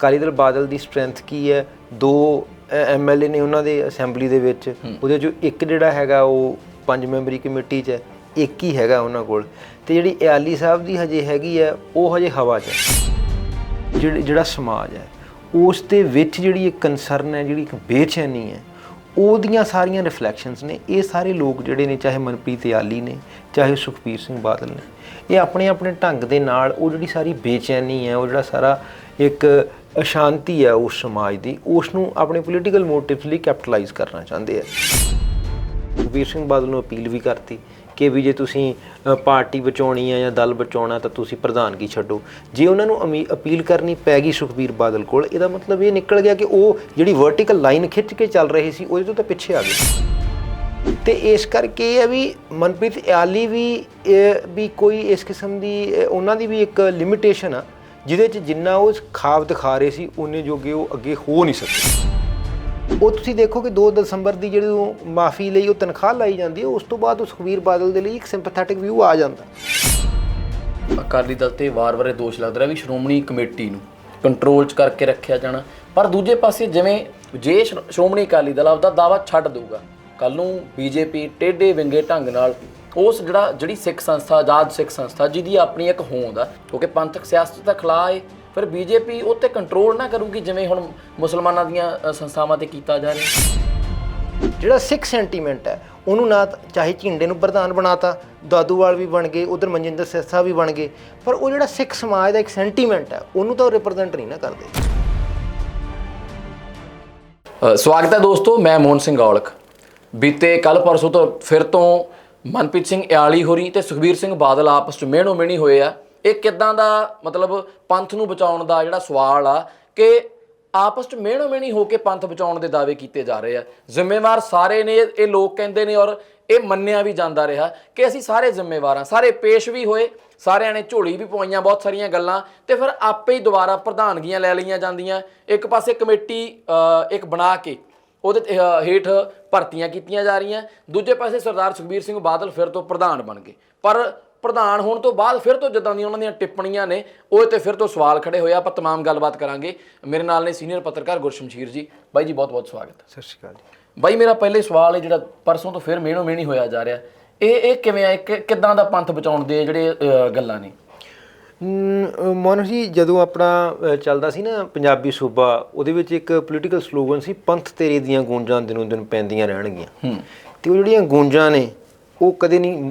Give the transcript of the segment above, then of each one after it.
ਅਕਾਲੀ ਦਲ ਬਾਦਲ ਦੀ ਸਟਰੈਂਥ ਕੀ ਹੈ? ਦੋ ਐਮਐਲਏ ਨੇ ਉਹਨਾਂ ਦੇ ਅਸੈਂਬਲੀ ਦੇ ਵਿੱਚ ਉਹਦੇ ਚੋਂ ਇੱਕ ਜਿਹੜਾ ਹੈਗਾ ਉਹ ਪੰਜ ਮੈਂਬਰੀ ਕਮੇਟੀ 'ਚ ਹੈ ਇੱਕ ਹੀ ਹੈਗਾ ਉਹਨਾਂ ਕੋਲ। ਤੇ ਜਿਹੜੀ ਇਆਲੀ ਸਾਹਿਬ ਦੀ ਹਜੇ ਹੈਗੀ ਹੈ ਉਹ ਹਜੇ ਹਵਾ 'ਚ ਹੈ। ਜਿਹੜੀ ਜਿਹੜਾ ਸਮਾਜ ਹੈ ਉਸ ਦੇ ਵਿੱਚ ਜਿਹੜੀ ਇੱਕ ਕਨਸਰਨ ਹੈ ਜਿਹੜੀ ਇੱਕ ਬੇਚੈਨੀ ਹੈ ਉਹਦੀਆਂ ਸਾਰੀਆਂ ਰਿਫਲੈਕਸ਼ਨਸ ਨੇ। ਇਹ ਸਾਰੇ ਲੋਕ ਜਿਹੜੇ ਨੇ ਚਾਹੇ ਮਨਪ੍ਰੀਤ ਯਾਲੀ ਨੇ ਚਾਹੇ ਸੁਖਬੀਰ ਸਿੰਘ ਬਾਦਲ ਨੇ ਇਹ ਆਪਣੇ ਆਪਣੇ ਢੰਗ ਦੇ ਨਾਲ ਉਹ ਜਿਹੜੀ ਸਾਰੀ ਬੇਚੈਨੀ ਹੈ ਉਹ ਜਿਹੜਾ ਸਾਰਾ ਇੱਕ ਅਸ਼ਾਂਤੀ ਹੈ ਉਸ ਸਮਾਜ ਦੀ ਉਸ ਨੂੰ ਆਪਣੇ ਪੋਲੀਟੀਕਲ ਮੋਟਿਵਸ ਲਈ ਕੈਪੀਟਲਾਈਜ਼ ਕਰਨਾ ਚਾਹੁੰਦੇ ਆ। ਸੁਖਬੀਰ ਸਿੰਘ ਬਾਦਲ ਨੂੰ ਅਪੀਲ ਵੀ ਕਰਤੀ ਕਿ ਵੀ ਜੇ ਤੁਸੀਂ ਪਾਰਟੀ ਬਚਾਉਣੀ ਹੈ ਜਾਂ ਦਲ ਬਚਾਉਣਾ ਤਾਂ ਤੁਸੀਂ ਪ੍ਰਧਾਨਗੀ ਛੱਡੋ। ਜੇ ਉਹਨਾਂ ਨੂੰ ਅਮੀ- ਅਪੀਲ ਕਰਨੀ ਪੈ ਗਈ ਸੁਖਬੀਰ ਬਾਦਲ ਕੋਲ, ਇਹਦਾ ਮਤਲਬ ਇਹ ਨਿਕਲ ਗਿਆ ਕਿ ਉਹ ਜਿਹੜੀ ਵਰਟੀਕਲ ਲਾਈਨ ਖਿੱਚ ਕੇ ਚੱਲ ਰਹੇ ਸੀ, ਉਹਦੇ ਤੋਂ ਤਾਂ ਪਿੱਛੇ ਆ ਗਏ। ਤੇ ਇਸ ਕਰਕੇ ਇਹ ਹੈ ਵੀ ਮਨਪ੍ਰੀਤ ਆਲੀ ਵੀ ਵੀ ਕੋਈ ਇਸ ਕਿਸਮ ਦੀ ਉਹਨਾਂ ਦੀ ਵੀ ਇੱਕ ਲਿਮਿਟੇਸ਼ਨ ਆ। ਜਿਹਦੇ ਚ ਜਿੰਨਾ ਉਹ ਖਾਬ ਦਿਖਾ ਰਹੇ ਸੀ, ਉਹਨੇ ਜੋਗੇ ਉਹ ਅੱਗੇ ਹੋ ਨਹੀਂ ਸਕੇ। ਉਹ ਤੁਸੀਂ ਦੇਖੋ ਕਿ 2 ਦਸੰਬਰ ਦੀ ਜਿਹੜੀ ਉਹ ਮਾਫੀ ਲਈ ਉਹ ਤਨਖਾਹ ਲਾਈ ਜਾਂਦੀ ਹੈ, ਉਸ ਤੋਂ ਬਾਅਦ ਉਹ ਸੁਖਵੀਰ ਬਾਦਲ ਦੇ ਲਈ ਇੱਕ ਸਿੰਪੈਥੈਟਿਕ ਵਿਊ ਆ ਜਾਂਦਾ। ਅਕਾਲੀ ਦਲ ਤੇ ਵਾਰ-ਵਾਰ ਇਹ ਦੋਸ਼ ਲੱਗਦਾ ਰਿਹਾ ਵੀ ਸ਼੍ਰੋਮਣੀ ਕਮੇਟੀ ਨੂੰ ਕੰਟਰੋਲ 'ਚ ਕਰਕੇ ਰੱਖਿਆ ਜਾਣਾ। ਪਰ ਦੂਜੇ ਪਾਸੇ ਜਿਵੇਂ ਜੇ ਸ਼੍ਰੋ- ਸ਼੍ਰੋਮਣੀ ਅਕਾਲੀ ਦਲ ਆਪਦਾ ਦਾਵਾ ਛੱਡ ਦੇਊਗਾ ਕੱਲ ਨੂੰ ਬੀਜੇਪੀ ਟੇਢੇ ਵਿੰਗੇ ਢੰਗ ਨਾਲ ਉਸ ਜਿਹੜਾ ਜਿਹੜੀ ਸਿੱਖ ਸੰਸਥਾ ਆਜ਼ਾਦ ਸਿੱਖ ਸੰਸਥਾ ਜਿਹਦੀ ਆਪਣੀ ਇੱਕ ਹੋਂਦ ਆ ਕਿਉਂਕਿ ਪੰਥਕ ਸਿਆਸਤ ਦਾ ਖਿਲਾਫ ਹੈ ਫਿਰ ਬੀਜੇਪੀ ਉਹ ਤੇ ਕੰਟਰੋਲ ਨਾ ਕਰੂਗੀ ਜਿਵੇਂ ਹੁਣ ਮੁਸਲਮਾਨਾਂ ਦੀਆਂ ਸੰਸਥਾਵਾਂ ਤੇ ਕੀਤਾ ਜਾ ਰਿਹਾ। ਜਿਹੜਾ ਸਿੱਖ ਸੈਂਟੀਮੈਂਟ ਹੈ ਉਹਨੂੰ ਨਾ ਚਾਹੇ ਝਿੰਡੇ ਨੂੰ ਪ੍ਰਧਾਨ ਬਣਾਤਾ ਦਾਦੂਵਾਲ ਵੀ ਬਣ ਗਏ ਉਧਰ ਮਨਜਿੰਦਰ ਸਿਰਸਾ ਵੀ ਬਣ ਗਏ ਪਰ ਉਹ ਜਿਹੜਾ ਸਿੱਖ ਸਮਾਜ ਦਾ ਇੱਕ ਸੈਂਟੀਮੈਂਟ ਹੈ ਉਹਨੂੰ ਤਾਂ ਉਹ ਰਿਪਰੈਜ਼ੈਂਟ ਨਹੀਂ ਨਾ ਕਰਦੇ। ਸਵਾਗਤ ਹੈ ਦੋਸਤੋ ਮੈਂ ਮੋਹਨ ਸਿੰਘ ਔਲਖ। ਬੀਤੇ ਕੱਲ ਪਰਸੋਂ ਤੋਂ ਫਿਰ ਤੋਂ ਮਨਪ੍ਰੀਤ ਸਿੰਘ ਇਆਲੀ ਹੋਰੀ ਤੇ ਸੁਖਬੀਰ ਸਿੰਘ ਬਾਦਲ ਆਪਸ ਚ ਮਿਹਣੋ ਮਿਹਣੀ ਹੋਏ ਆ। ਇਹ ਕਿਦਾਂ ਦਾ, ਮਤਲਬ, ਪੰਥ ਨੂੰ ਬਚਾਉਣ ਦਾ ਜਿਹੜਾ ਸਵਾਲ ਆ ਕਿ ਆਪਸ ਚ ਮਿਹਣੋ ਮਿਹਣੀ ਹੋ ਕੇ ਪੰਥ ਬਚਾਉਣ ਦੇ ਦਾਅਵੇ ਕੀਤੇ ਜਾ ਰਹੇ ਆ। ਜ਼ਿੰਮੇਵਾਰ ਸਾਰੇ ਨੇ, ਇਹ ਲੋਕ ਕਹਿੰਦੇ ਨੇ ਔਰ ਇਹ ਮੰਨਿਆ ਵੀ ਜਾਂਦਾ ਰਿਹਾ ਕਿ ਅਸੀਂ ਸਾਰੇ ਜ਼ਿੰਮੇਵਾਰ ਹਾਂ ਸਾਰੇ ਪੇਸ਼ ਵੀ ਹੋਏ, ਸਾਰਿਆਂ ਨੇ ਝੋਲੀ ਵੀ ਪਵਾਈਆਂ ਬਹੁਤ ਸਾਰੀਆਂ ਗੱਲਾਂ ਤੇ ਫਿਰ ਆਪੇ ਹੀ ਦੁਬਾਰਾ ਪ੍ਰਧਾਨਗੀਆਂ ਲੈ ਲਈਆਂ ਜਾਂਦੀਆਂ। ਇੱਕ ਪਾਸੇ ਕਮੇਟੀ ਇੱਕ ਬਣਾ ਕੇ ਉਹਦੇ ਤੇ, ਹੇਠ ਭਰਤੀਆਂ ਕੀਤੀਆਂ ਜਾ ਰਹੀਆਂ। ਦੂਜੇ ਪਾਸੇ ਸਰਦਾਰ ਸੁਖਬੀਰ ਸਿੰਘ ਬਾਦਲ ਫਿਰ ਤੋਂ ਪ੍ਰਧਾਨ ਬਣ ਗਏ। ਪਰ ਪ੍ਰਧਾਨ ਹੋਣ ਤੋਂ ਬਾਅਦ ਫਿਰ ਤੋਂ ਜਿੱਦਾਂ ਦੀਆਂ ਉਹਨਾਂ ਦੀਆਂ ਟਿੱਪਣੀਆਂ ਨੇ ਉਹ ਤੇ ਫਿਰ ਤੋਂ ਸਵਾਲ ਖੜੇ ਹੋਏ ਆ। ਆਪਾਂ ਤਮਾਮ ਗੱਲਬਾਤ ਕਰਾਂਗੇ। ਮੇਰੇ ਨਾਲ ਨੇ ਸੀਨੀਅਰ ਪੱਤਰਕਾਰ ਗੁਰਸ਼ਮਸ਼ੀਰ ਜੀ। ਬਾਈ ਜੀ ਬਹੁਤ ਬਹੁਤ ਸਵਾਗਤ। ਸਤਿ ਸ਼੍ਰੀ ਅਕਾਲ ਜੀ। ਬਾਈ ਮੇਰਾ ਪਹਿਲੇ ਸਵਾਲ ਹੈ ਜਿਹੜਾ ਪਰਸੋਂ ਤੋਂ ਫਿਰ ਮੇਣੋ ਮੇਣੀ ਹੋਇਆ ਜਾ ਰਿਹਾ। ਇਹ ਇਹ ਕਿਵੇਂ ਆ? ਕਿ- ਕਿੱਦਾਂ ਦਾ ਪੰਥ ਬਚਾਉਣ ਦੇ ਜਿਹੜੇ ਗੱਲਾਂ ਨੇ? ਮੋਹਨ ਜੀ ਜਦੋਂ ਆਪਣਾ ਚੱਲਦਾ ਸੀ ਨਾ ਪੰਜਾਬੀ ਸੂਬਾ ਉਹਦੇ ਵਿੱਚ ਇੱਕ ਪੋਲੀਟੀਕਲ ਸਲੋਗਨ ਸੀ ਪੰਥ ਤੇਰੇ ਦੀਆਂ ਗੂੰਜਾਂ ਦਿਨੋਂ ਦਿਨ ਪੈਂਦੀਆਂ ਰਹਿਣਗੀਆਂ। ਤੇ ਉਹ ਜਿਹੜੀਆਂ ਗੂੰਜਾਂ ਨੇ ਉਹ ਕਦੇ ਨਹੀਂ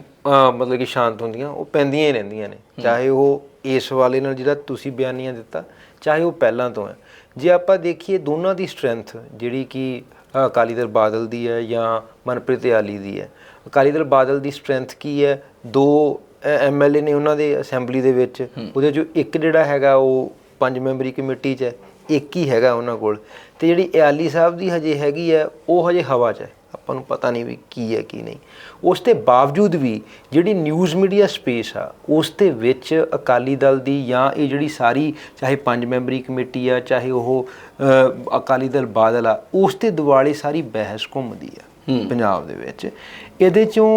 ਮਤਲਬ ਕਿ ਸ਼ਾਂਤ ਹੁੰਦੀਆਂ ਉਹ ਪੈਂਦੀਆਂ ਹੀ ਰਹਿੰਦੀਆਂ ਨੇ। ਚਾਹੇ ਉਹ ਇਸ ਵਾਲੇ ਨਾਲ ਜਿਹੜਾ ਤੁਸੀਂ ਬਿਆਨੀਆਂ ਦਿੱਤਾ ਚਾਹੇ ਉਹ ਪਹਿਲਾਂ ਤੋਂ ਹੈ। ਜੇ ਆਪਾਂ ਦੇਖੀਏ ਦੋਨਾਂ ਦੀ ਸਟਰੈਂਥ ਜਿਹੜੀ ਕਿ ਅਕਾਲੀ ਦਲ ਬਾਦਲ ਦੀ ਹੈ ਜਾਂ ਮਨਪ੍ਰੀਤ ਯਾਲੀ ਦੀ ਹੈ ਅਕਾਲੀ ਦਲ ਬਾਦਲ ਦੀ ਸਟਰੈਂਥ ਕੀ ਹੈ? ਦੋ ਐਮਐਲਏ ਨੇ ਉਹਨਾਂ ਦੇ ਅਸੈਂਬਲੀ ਦੇ ਵਿੱਚ ਉਹਦੇ ਚੋਂ ਇੱਕ ਜਿਹੜਾ ਹੈਗਾ ਉਹ ਪੰਜ ਮੈਂਬਰੀ ਕਮੇਟੀ 'ਚ ਹੈ ਇੱਕ ਹੀ ਹੈਗਾ ਉਹਨਾਂ ਕੋਲ। ਤੇ ਜਿਹੜੀ ਇਆਲੀ ਸਾਹਿਬ ਦੀ ਹਜੇ ਹੈਗੀ ਹੈ ਉਹ ਹਜੇ ਹਵਾ 'ਚ ਹੈ। ਆਪਾਂ ਨੂੰ ਪਤਾ ਨਹੀਂ ਵੀ ਕੀ ਹੈ ਕੀ ਨਹੀਂ। ਉਸ ਦੇ ਬਾਵਜੂਦ ਵੀ ਜਿਹੜੀ ਨਿਊਜ਼ ਮੀਡੀਆ ਸਪੇਸ ਆ ਉਸ ਦੇ ਵਿੱਚ ਅਕਾਲੀ ਦਲ ਦੀ ਜਾਂ ਇਹ ਜਿਹੜੀ ਸਾਰੀ ਚਾਹੇ ਪੰਜ ਮੈਂਬਰੀ ਕਮੇਟੀ ਆ ਚਾਹੇ ਉਹ ਅਕਾਲੀ ਦਲ ਬਾਦਲ ਆ ਉਸ ਦੇ ਦੁਆਲੇ ਸਾਰੀ ਬਹਿਸ ਘੁੰਮਦੀ ਆ ਪੰਜਾਬ ਦੇ ਵਿੱਚ। ਇਹਦੇ ਚੋਂ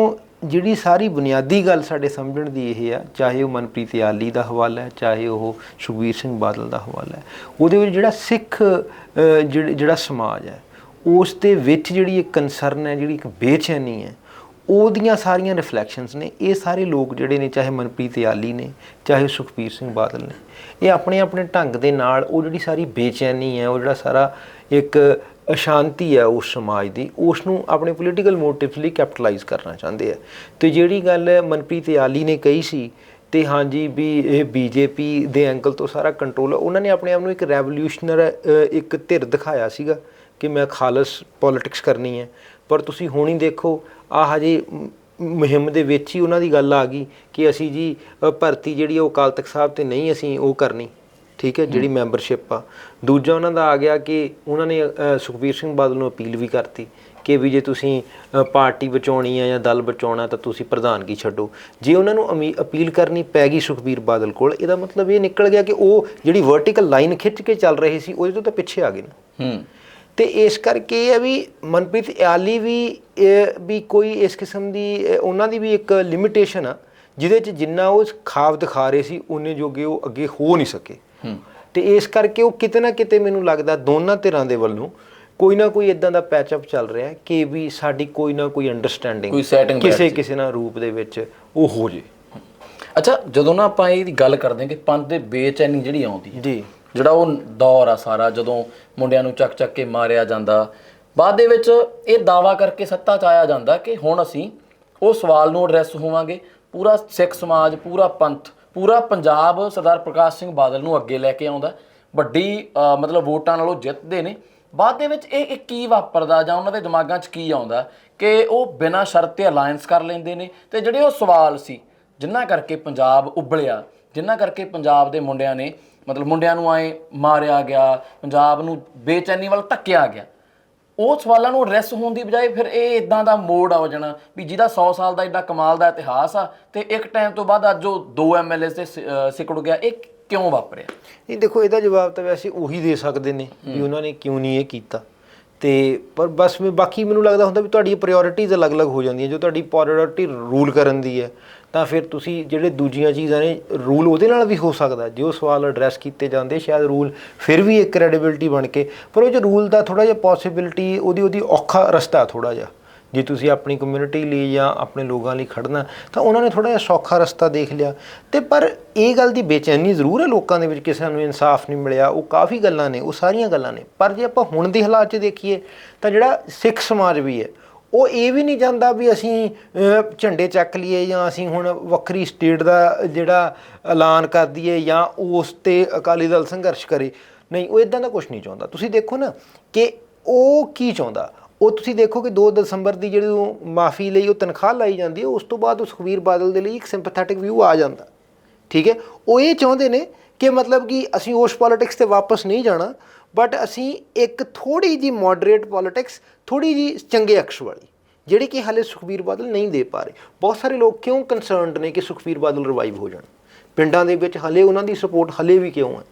ਜਿਹੜੀ ਸਾਰੀ ਬੁਨਿਆਦੀ ਗੱਲ ਸਾਡੇ ਸਮਝਣ ਦੀ ਇਹ ਆ ਚਾਹੇ ਉਹ ਮਨਪ੍ਰੀਤ ਯਾਲੀ ਦਾ ਹਵਾਲਾ ਹੈ ਚਾਹੇ ਉਹ ਸੁਖਬੀਰ ਸਿੰਘ ਬਾਦਲ ਦਾ ਹਵਾਲਾ ਹੈ ਉਹਦੇ ਵਿੱਚ ਜਿਹੜਾ ਸਿੱਖ ਅ, ਜਿਹੜਾ ਸਮਾਜ ਹੈ ਉਸ ਦੇ ਵਿੱਚ ਜਿਹੜੀ ਇੱਕ ਕਨਸਰਨ ਹੈ ਜਿਹੜੀ ਇੱਕ ਬੇਚੈਨੀ ਹੈ ਉਹਦੀਆਂ ਸਾਰੀਆਂ ਰਿਫਲੈਕਸ਼ਨਸ ਨੇ, ਇਹ ਸਾਰੇ ਲੋਕ ਜਿਹੜੇ ਨੇ, ਚਾਹੇ ਮਨਪ੍ਰੀਤ ਯਾਲੀ ਨੇ, ਚਾਹੇ ਸੁਖਬੀਰ ਸਿੰਘ ਬਾਦਲ ਨੇ, ਇਹ ਆਪਣੇ ਆਪਣੇ ਢੰਗ ਦੇ ਨਾਲ ਉਹ ਜਿਹੜੀ ਸਾਰੀ ਬੇਚੈਨੀ ਹੈ, ਉਹ ਜਿਹੜਾ ਸਾਰਾ ਇੱਕ ਅਸ਼ਾਂਤੀ ਹੈ ਉਸ ਸਮਾਜ ਦੀ ਉਸ ਨੂੰ ਆਪਣੇ ਪੋਲੀਟੀਕਲ ਮੋਟਿਵਸ ਲਈ ਕੈਪੀਟਲਾਈਜ਼ ਕਰਨਾ ਚਾਹੁੰਦੇ ਆ। ਤੇ ਜਿਹੜੀ ਗੱਲ ਮਨਪ੍ਰੀਤ ਯਾਲੀ ਨੇ ਕਹੀ ਸੀ ਤੇ ਹਾਂਜੀ ਵੀ ਇਹ ਬੀਜੇਪੀ ਦੇ ਐਂਗਲ ਤੋਂ ਸਾਰਾ ਕੰਟਰੋਲ ਉਹਨਾਂ ਨੇ ਆਪਣੇ ਆਪ ਨੂੰ ਇੱਕ ਰੈਵੋਲੂਸ਼ਨਰ ਇੱਕ ਧਿਰ ਦਿਖਾਇਆ ਸੀਗਾ ਕਿ ਮੈਂ ਖਾਲਸ ਪੋਲਿਟਿਕਸ ਕਰਨੀ ਹੈ। ਪਰ ਤੁਸੀਂ ਹੁਣ ਹੀ ਦੇਖੋ ਆ ਹਜੇ ਮੁਹਿੰਮ ਦੇ ਵਿੱਚ ਹੀ ਉਹਨਾਂ ਦੀ ਗੱਲ ਆ ਗਈ ਕਿ ਅਸੀਂ ਜੀ ਭਰਤੀ ਜਿਹੜੀ ਆ ਉਹ ਅਕਾਲ ਤਖਤ ਸਾਹਿਬ ਤੇ ਨਹੀਂ ਅਸੀਂ ਉਹ ਕਰਨੀ ਠੀਕ ਹੈ ਜਿਹੜੀ ਮੈਂਬਰਸ਼ਿਪ ਆ। ਦੂਜਾ ਉਹਨਾਂ ਦਾ ਆ ਗਿਆ ਕਿ ਉਹਨਾਂ ਨੇ ਸੁਖਬੀਰ ਸਿੰਘ ਬਾਦਲ ਨੂੰ ਅਪੀਲ ਵੀ ਕਰਤੀ ਕਿ ਵੀ ਜੇ ਤੁਸੀਂ ਪਾਰਟੀ ਬਚਾਉਣੀ ਹੈ ਜਾਂ ਦਲ ਬਚਾਉਣਾ ਤਾਂ ਤੁਸੀਂ ਪ੍ਰਧਾਨਗੀ ਛੱਡੋ। ਜੇ ਉਹਨਾਂ ਨੂੰ ਅਪੀਲ ਕਰਨੀ ਪੈ ਗਈ ਸੁਖਬੀਰ ਬਾਦਲ ਕੋਲ ਇਹਦਾ ਮਤਲਬ ਇਹ ਨਿਕਲ ਗਿਆ ਕਿ ਉਹ ਜਿਹੜੀ ਵਰਟੀਕਲ ਲਾਈਨ ਖਿੱਚ ਕੇ ਚੱਲ ਰਹੇ ਸੀ ਉਹਦੇ ਤੋਂ ਤਾਂ ਪਿੱਛੇ ਆ ਗਏ ਨਾ। ਹੂੰ। ਤੇ ਇਸ ਕਰਕੇ ਇਹ ਹੈ ਵੀ ਮਨਪ੍ਰੀਤ ਇਆਲੀ ਵੀ ਇਹ ਵੀ ਕੋਈ ਇਸ ਕਿਸਮ ਦੀ ਉਹਨਾਂ ਦੀ ਵੀ ਇੱਕ ਲਿਮਿਟੇਸ਼ਨ ਆ ਜਿਹਦੇ ਚ ਜਿੰਨਾ ਉਹ ਖਾਬ ਦਿਖਾ ਰਹੇ ਸੀ ਉਹਨੇ ਜੋਗੇ ਉਹ ਅੱਗੇ ਹੋ ਨਹੀਂ ਸਕੇ। ਤੇ ਇਸ ਕਰਕੇ ਉਹ ਕਿਤੇ ਨਾ ਕਿਤੇ ਮੈਨੂੰ ਲੱਗਦਾ ਦੋਨਾਂ ਧਿਰਾਂ ਦੇ ਵੱਲੋਂ ਕੋਈ ਨਾ ਕੋਈ ਇਦਾਂ ਦਾ ਪੈਚਅਪ ਚੱਲ ਰਿਹਾ ਹੈ ਕਿ ਵੀ ਸਾਡੀ ਕੋਈ ਨਾ ਕੋਈ ਅੰਡਰਸਟੈਂਡਿੰਗ ਕਿਸੇ ਕਿਸੇ ਨਾ ਰੂਪ ਦੇ ਵਿੱਚ ਉਹ ਹੋ ਜੇ। ਅੱਛਾ ਜਦੋਂ ਨਾ ਆਪਾਂ ਇਹਦੀ ਗੱਲ ਕਰਦੇ ਹਾਂ ਕਿ ਪੰਥ ਦੇ ਬੇਚੈਨੀ ਜਿਹੜੀ ਆਉਂਦੀ ਹੈ ਜੀ। ਜਿਹੜਾ ਉਹ ਦੌਰ ਆ ਸਾਰਾ, ਜਦੋਂ ਮੁੰਡਿਆਂ ਨੂੰ ਚੱਕ ਚੱਕ ਕੇ ਮਾਰਿਆ ਜਾਂਦਾ। ਬਾਅਦ ਦੇ ਵਿੱਚ ਇਹ ਦਾਵਾ ਕਰਕੇ ਸੱਤਾ 'ਚ ਆਇਆ ਜਾਂਦਾ ਕਿ ਹੁਣ ਅਸੀਂ ਉਹ ਸਵਾਲ ਨੂੰ ਐਡਰੈਸ ਹੋਵਾਂਗੇ। ਪੂਰਾ ਸਿੱਖ ਸਮਾਜ, ਪੂਰਾ ਪੰਥ, ਪੂਰਾ ਪੰਜਾਬ ਸਰਦਾਰ ਪ੍ਰਕਾਸ਼ ਸਿੰਘ ਬਾਦਲ ਨੂੰ ਅੱਗੇ ਲੈ ਕੇ ਆਉਂਦਾ। ਵੱਡੀ ਮਤਲਬ ਵੋਟਾਂ ਨਾਲੋਂ ਜਿੱਤਦੇ ਨੇ। ਬਾਅਦ ਦੇ ਵਿੱਚ ਇਹ ਇਹ ਕੀ ਵਾਪਰਦਾ ਜਾਂ ਉਹਨਾਂ ਦੇ ਦਿਮਾਗਾਂ 'ਚ ਕੀ ਆਉਂਦਾ ਕਿ ਉਹ ਬਿਨਾਂ ਸ਼ਰਤ ਤੇ ਅਲਾਈਅੰਸ ਕਰ ਲੈਂਦੇ ਨੇ। ਤੇ ਜਿਹੜੇ ਉਹ ਸਵਾਲ ਸੀ, ਜਿੰਨਾ ਕਰਕੇ ਪੰਜਾਬ ਉਬਲਿਆ, ਜਿੰਨਾ ਕਰਕੇ ਪੰਜਾਬ ਦੇ ਮੁੰਡਿਆਂ ਨੇ ਮਤਲਬ ਮੁੰਡਿਆਂ ਨੂੰ ਆਏ ਮਾਰਿਆ ਗਿਆ ਪੰਜਾਬ ਨੂੰ ਬੇਚੈਨੀ ਵੱਲ ਧੱਕਿਆ ਗਿਆ। ਉਹ ਸਵਾਲਾਂ ਨੂੰ ਐਡਰੈਸ ਹੋਣ ਦੀ ਬਜਾਏ ਫਿਰ ਇਹ ਇਦਾਂ ਦਾ ਮੋੜ ਆ ਜਾਣਾ ਵੀ ਜਿਹਦਾ 100 ਸਾਲ ਦਾ ਏਡਾ ਕਮਾਲ ਦਾ ਇਤਿਹਾਸ ਆ ਤੇ ਇੱਕ ਟਾਈਮ ਤੋਂ ਬਾਅਦ ਅੱਜ ਉਹ ਦੋ ਐਮਐਲਏ ਤੇ ਸਿਕੜ ਗਿਆ। ਇਹ ਕਿਉਂ ਵਾਪਰਿਆ? ਇਹ ਦੇਖੋ ਇਹਦਾ ਜਵਾਬ ਤਾਂ ਵੈਸੇ ਉਹੀ ਦੇ ਸਕਦੇ ਨੇ ਵੀ ਉਹਨਾਂ ਨੇ ਕਿਉਂ ਨਹੀਂ ਇਹ ਕੀਤਾ। ਤੇ ਪਰ ਬਸ ਮੈਂ ਬਾਕੀ ਮੈਨੂੰ ਲੱਗਦਾ ਹੁੰਦਾ ਵੀ ਤੁਹਾਡੀ ਪ੍ਰਾਇੋਰਟੀਜ਼ ਅਲੱਗ-ਅਲੱਗ ਹੋ ਜਾਂਦੀਆਂ, ਜੋ ਤੁਹਾਡੀ ਪ੍ਰਾਇੋਰਟੀ ਰੂਲ ਕਰਨ ਦੀ ਹੈ, ਤਾਂ ਫਿਰ ਤੁਸੀਂ ਜਿਹੜੇ ਦੂਜੀਆਂ ਚੀਜ਼ਾਂ ਨੇ ਰੂਲ ਉਹਦੇ ਨਾਲ ਵੀ ਹੋ ਸਕਦਾ, ਜੇ ਉਹ ਸਵਾਲ ਐਡਰੈਸ ਕੀਤੇ ਜਾਂਦੇ, ਸ਼ਾਇਦ ਰੂਲ ਫਿਰ ਵੀ ਇੱਕ ਕ੍ਰੈਡੀਬਿਲਟੀ ਬਣ ਕੇ, ਪਰ ਉਹ ਜੋ ਰੂਲ ਦਾ ਥੋੜਾ ਜਿਹਾ ਪੋਸਿਬਿਲਿਟੀ ਉਹਦੀ ਉਹਦੀ ਔਖਾ ਰਸਤਾ ਥੋੜਾ ਜਿਹਾ। ਜੇ ਤੁਸੀਂ ਆਪਣੀ ਕਮਿਊਨਿਟੀ ਲਈ ਜਾਂ ਆਪਣੇ ਲੋਕਾਂ ਲਈ ਖੜਨਾ ਤਾਂ ਉਹਨਾਂ ਨੇ ਥੋੜਾ ਜਿਹਾ ਸੌਖਾ ਰਸਤਾ ਦੇਖ ਲਿਆ। ਤੇ ਪਰ ਇਹ ਗੱਲ ਦੀ ਬੇਚੈਨੀ ਜ਼ਰੂਰ ਹੈ ਲੋਕਾਂ ਦੇ ਵਿੱਚ ਕਿਸੇ ਨੂੰ ਇਨਸਾਫ ਨਹੀਂ ਮਿਲਿਆ। ਉਹ ਕਾਫੀ ਗੱਲਾਂ ਨੇ, ਉਹ ਸਾਰੀਆਂ ਗੱਲਾਂ ਨੇ। ਪਰ ਜੇ ਆਪਾਂ ਹੁਣ ਦੇ ਹਾਲਾਤ 'ਚ ਦੇਖੀਏ, ਤਾਂ ਜਿਹੜਾ ਸਿੱਖ ਸਮਾਜ ਵੀ ਹੈ, ਉਹ ਇਹ ਵੀ ਨਹੀਂ ਜਾਂਦਾ ਵੀ ਅਸੀਂ ਝੰਡੇ ਚੱਕ ਲਈਏ ਜਾਂ ਅਸੀਂ ਹੁਣ ਵੱਖਰੀ ਸਟੇਟ ਦਾ ਜਿਹੜਾ ਐਲਾਨ ਕਰ ਦਈਏ ਜਾਂ ਉਸ ਤੇ ਅਕਾਲੀ ਦਲ ਸੰਘਰਸ਼ ਕਰੇ। ਨਹੀਂ, ਉਹ ਇਦਾਂ ਦਾ ਕੁਝ ਨਹੀਂ ਚਾਹੁੰਦਾ। ਤੁਸੀਂ ਦੇਖੋ ਨਾ ਕਿ ਉਹ ਕੀ ਚਾਹੁੰਦਾ? ਉਹ ਤੁਸੀਂ ਦੇਖੋ ਕਿ 2 ਦਸੰਬਰ ਦੀ ਜਿਹੜੀ ਉਹ ਮਾਫੀ ਲਈ ਉਹ ਤਨਖਾਹ ਲਾਈ ਜਾਂਦੀ ਹੈ, ਉਸ ਤੋਂ ਬਾਅਦ ਉਹ ਸੁਖਵੀਰ ਬਾਦਲ ਦੇ ਲਈ ਇੱਕ ਸਿੰਪੈਥੈਟਿਕ ਵਿਊ ਆ ਜਾਂਦਾ। ਠੀਕ ਹੈ? ਉਹ ਇਹ ਚਾਹੁੰਦੇ ਨੇ ਕਿ ਮਤਲਬ ਕਿ ਅਸੀਂ ਉਸ ਪੋਲਿਟਿਕਸ ਤੇ ਵਾਪਸ ਨਹੀਂ ਜਾਣਾ ਬਟ ਅਸੀਂ ਇੱਕ ਥੋੜੀ ਜੀ ਮੋਡਰੇਟ ਪੋਲਿਟਿਕਸ ਥੋੜੀ ਜੀ ਚੰਗੇ ਅਕਸ਼ ਵਾਲੀ, ਜਿਹੜੀ ਕਿ ਹਾਲੇ ਸੁਖਬੀਰ ਬਾਦਲ ਨਹੀਂ ਦੇ ਪਾ ਰਹੇ। ਬਹੁਤ ਸਾਰੇ ਲੋਕ ਕਿਉਂ ਕਨਸਰਨਡ ਨੇ ਕਿ ਸੁਖਬੀਰ ਬਾਦਲ ਰਿਵਾਈਵ ਹੋ ਜਾਣ? ਪਿੰਡਾਂ ਦੇ ਵਿੱਚ ਹਲੇ ਉਹਨਾਂ ਦੀ ਸਪੋਰਟ ਹਲੇ ਵੀ ਕਿਉਂ ਹੈ?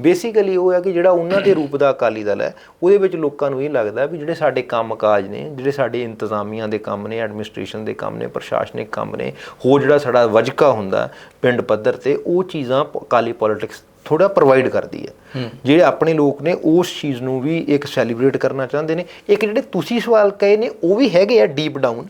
ਬੇਸਿਕਲੀ ਉਹ ਹੈ ਕਿ ਜਿਹੜਾ ਉਹਨਾਂ ਦੇ ਰੂਪ ਦਾ ਅਕਾਲੀ ਦਲ ਹੈ ਉਹਦੇ ਵਿੱਚ ਲੋਕਾਂ ਨੂੰ ਇਹ ਲੱਗਦਾ ਵੀ ਜਿਹੜੇ ਸਾਡੇ ਕੰਮਕਾਜ ਨੇ ਜਿਹੜੇ ਸਾਡੇ ਇੰਤਜ਼ਾਮੀਆਂ ਦੇ ਕੰਮ ਨੇ ਐਡਮਿਨਿਸਟ੍ਰੇਸ਼ਨ ਦੇ ਕੰਮ ਨੇ ਪ੍ਰਸ਼ਾਸਨਿਕ ਕੰਮ ਨੇ ਹੋਰ ਜਿਹੜਾ ਸਾਡਾ ਵਜਕਾ ਹੁੰਦਾ ਪਿੰਡ ਪੱਧਰ ਤੇ ਉਹ ਚੀਜ਼ਾਂ ਅਕਾਲੀ ਪੋਲਿਟਿਕਸ ਥੋੜਾ ਪ੍ਰੋਵਾਈਡ ਕਰਦੀ ਹੈ। ਜਿਹੜੇ ਆਪਣੇ ਲੋਕ ਨੇ ਉਸ ਚੀਜ਼ ਨੂੰ ਵੀ ਇੱਕ ਸੈਲੀਬ੍ਰੇਟ ਕਰਨਾ ਚਾਹੁੰਦੇ ਨੇ। ਇੱਕ ਜਿਹੜੇ ਤੁਸੀਂ ਸਵਾਲ ਕਹੇ ਨੇ ਉਹ ਵੀ ਹੈਗੇ ਆ ਡੀਪ ਡਾਊਨ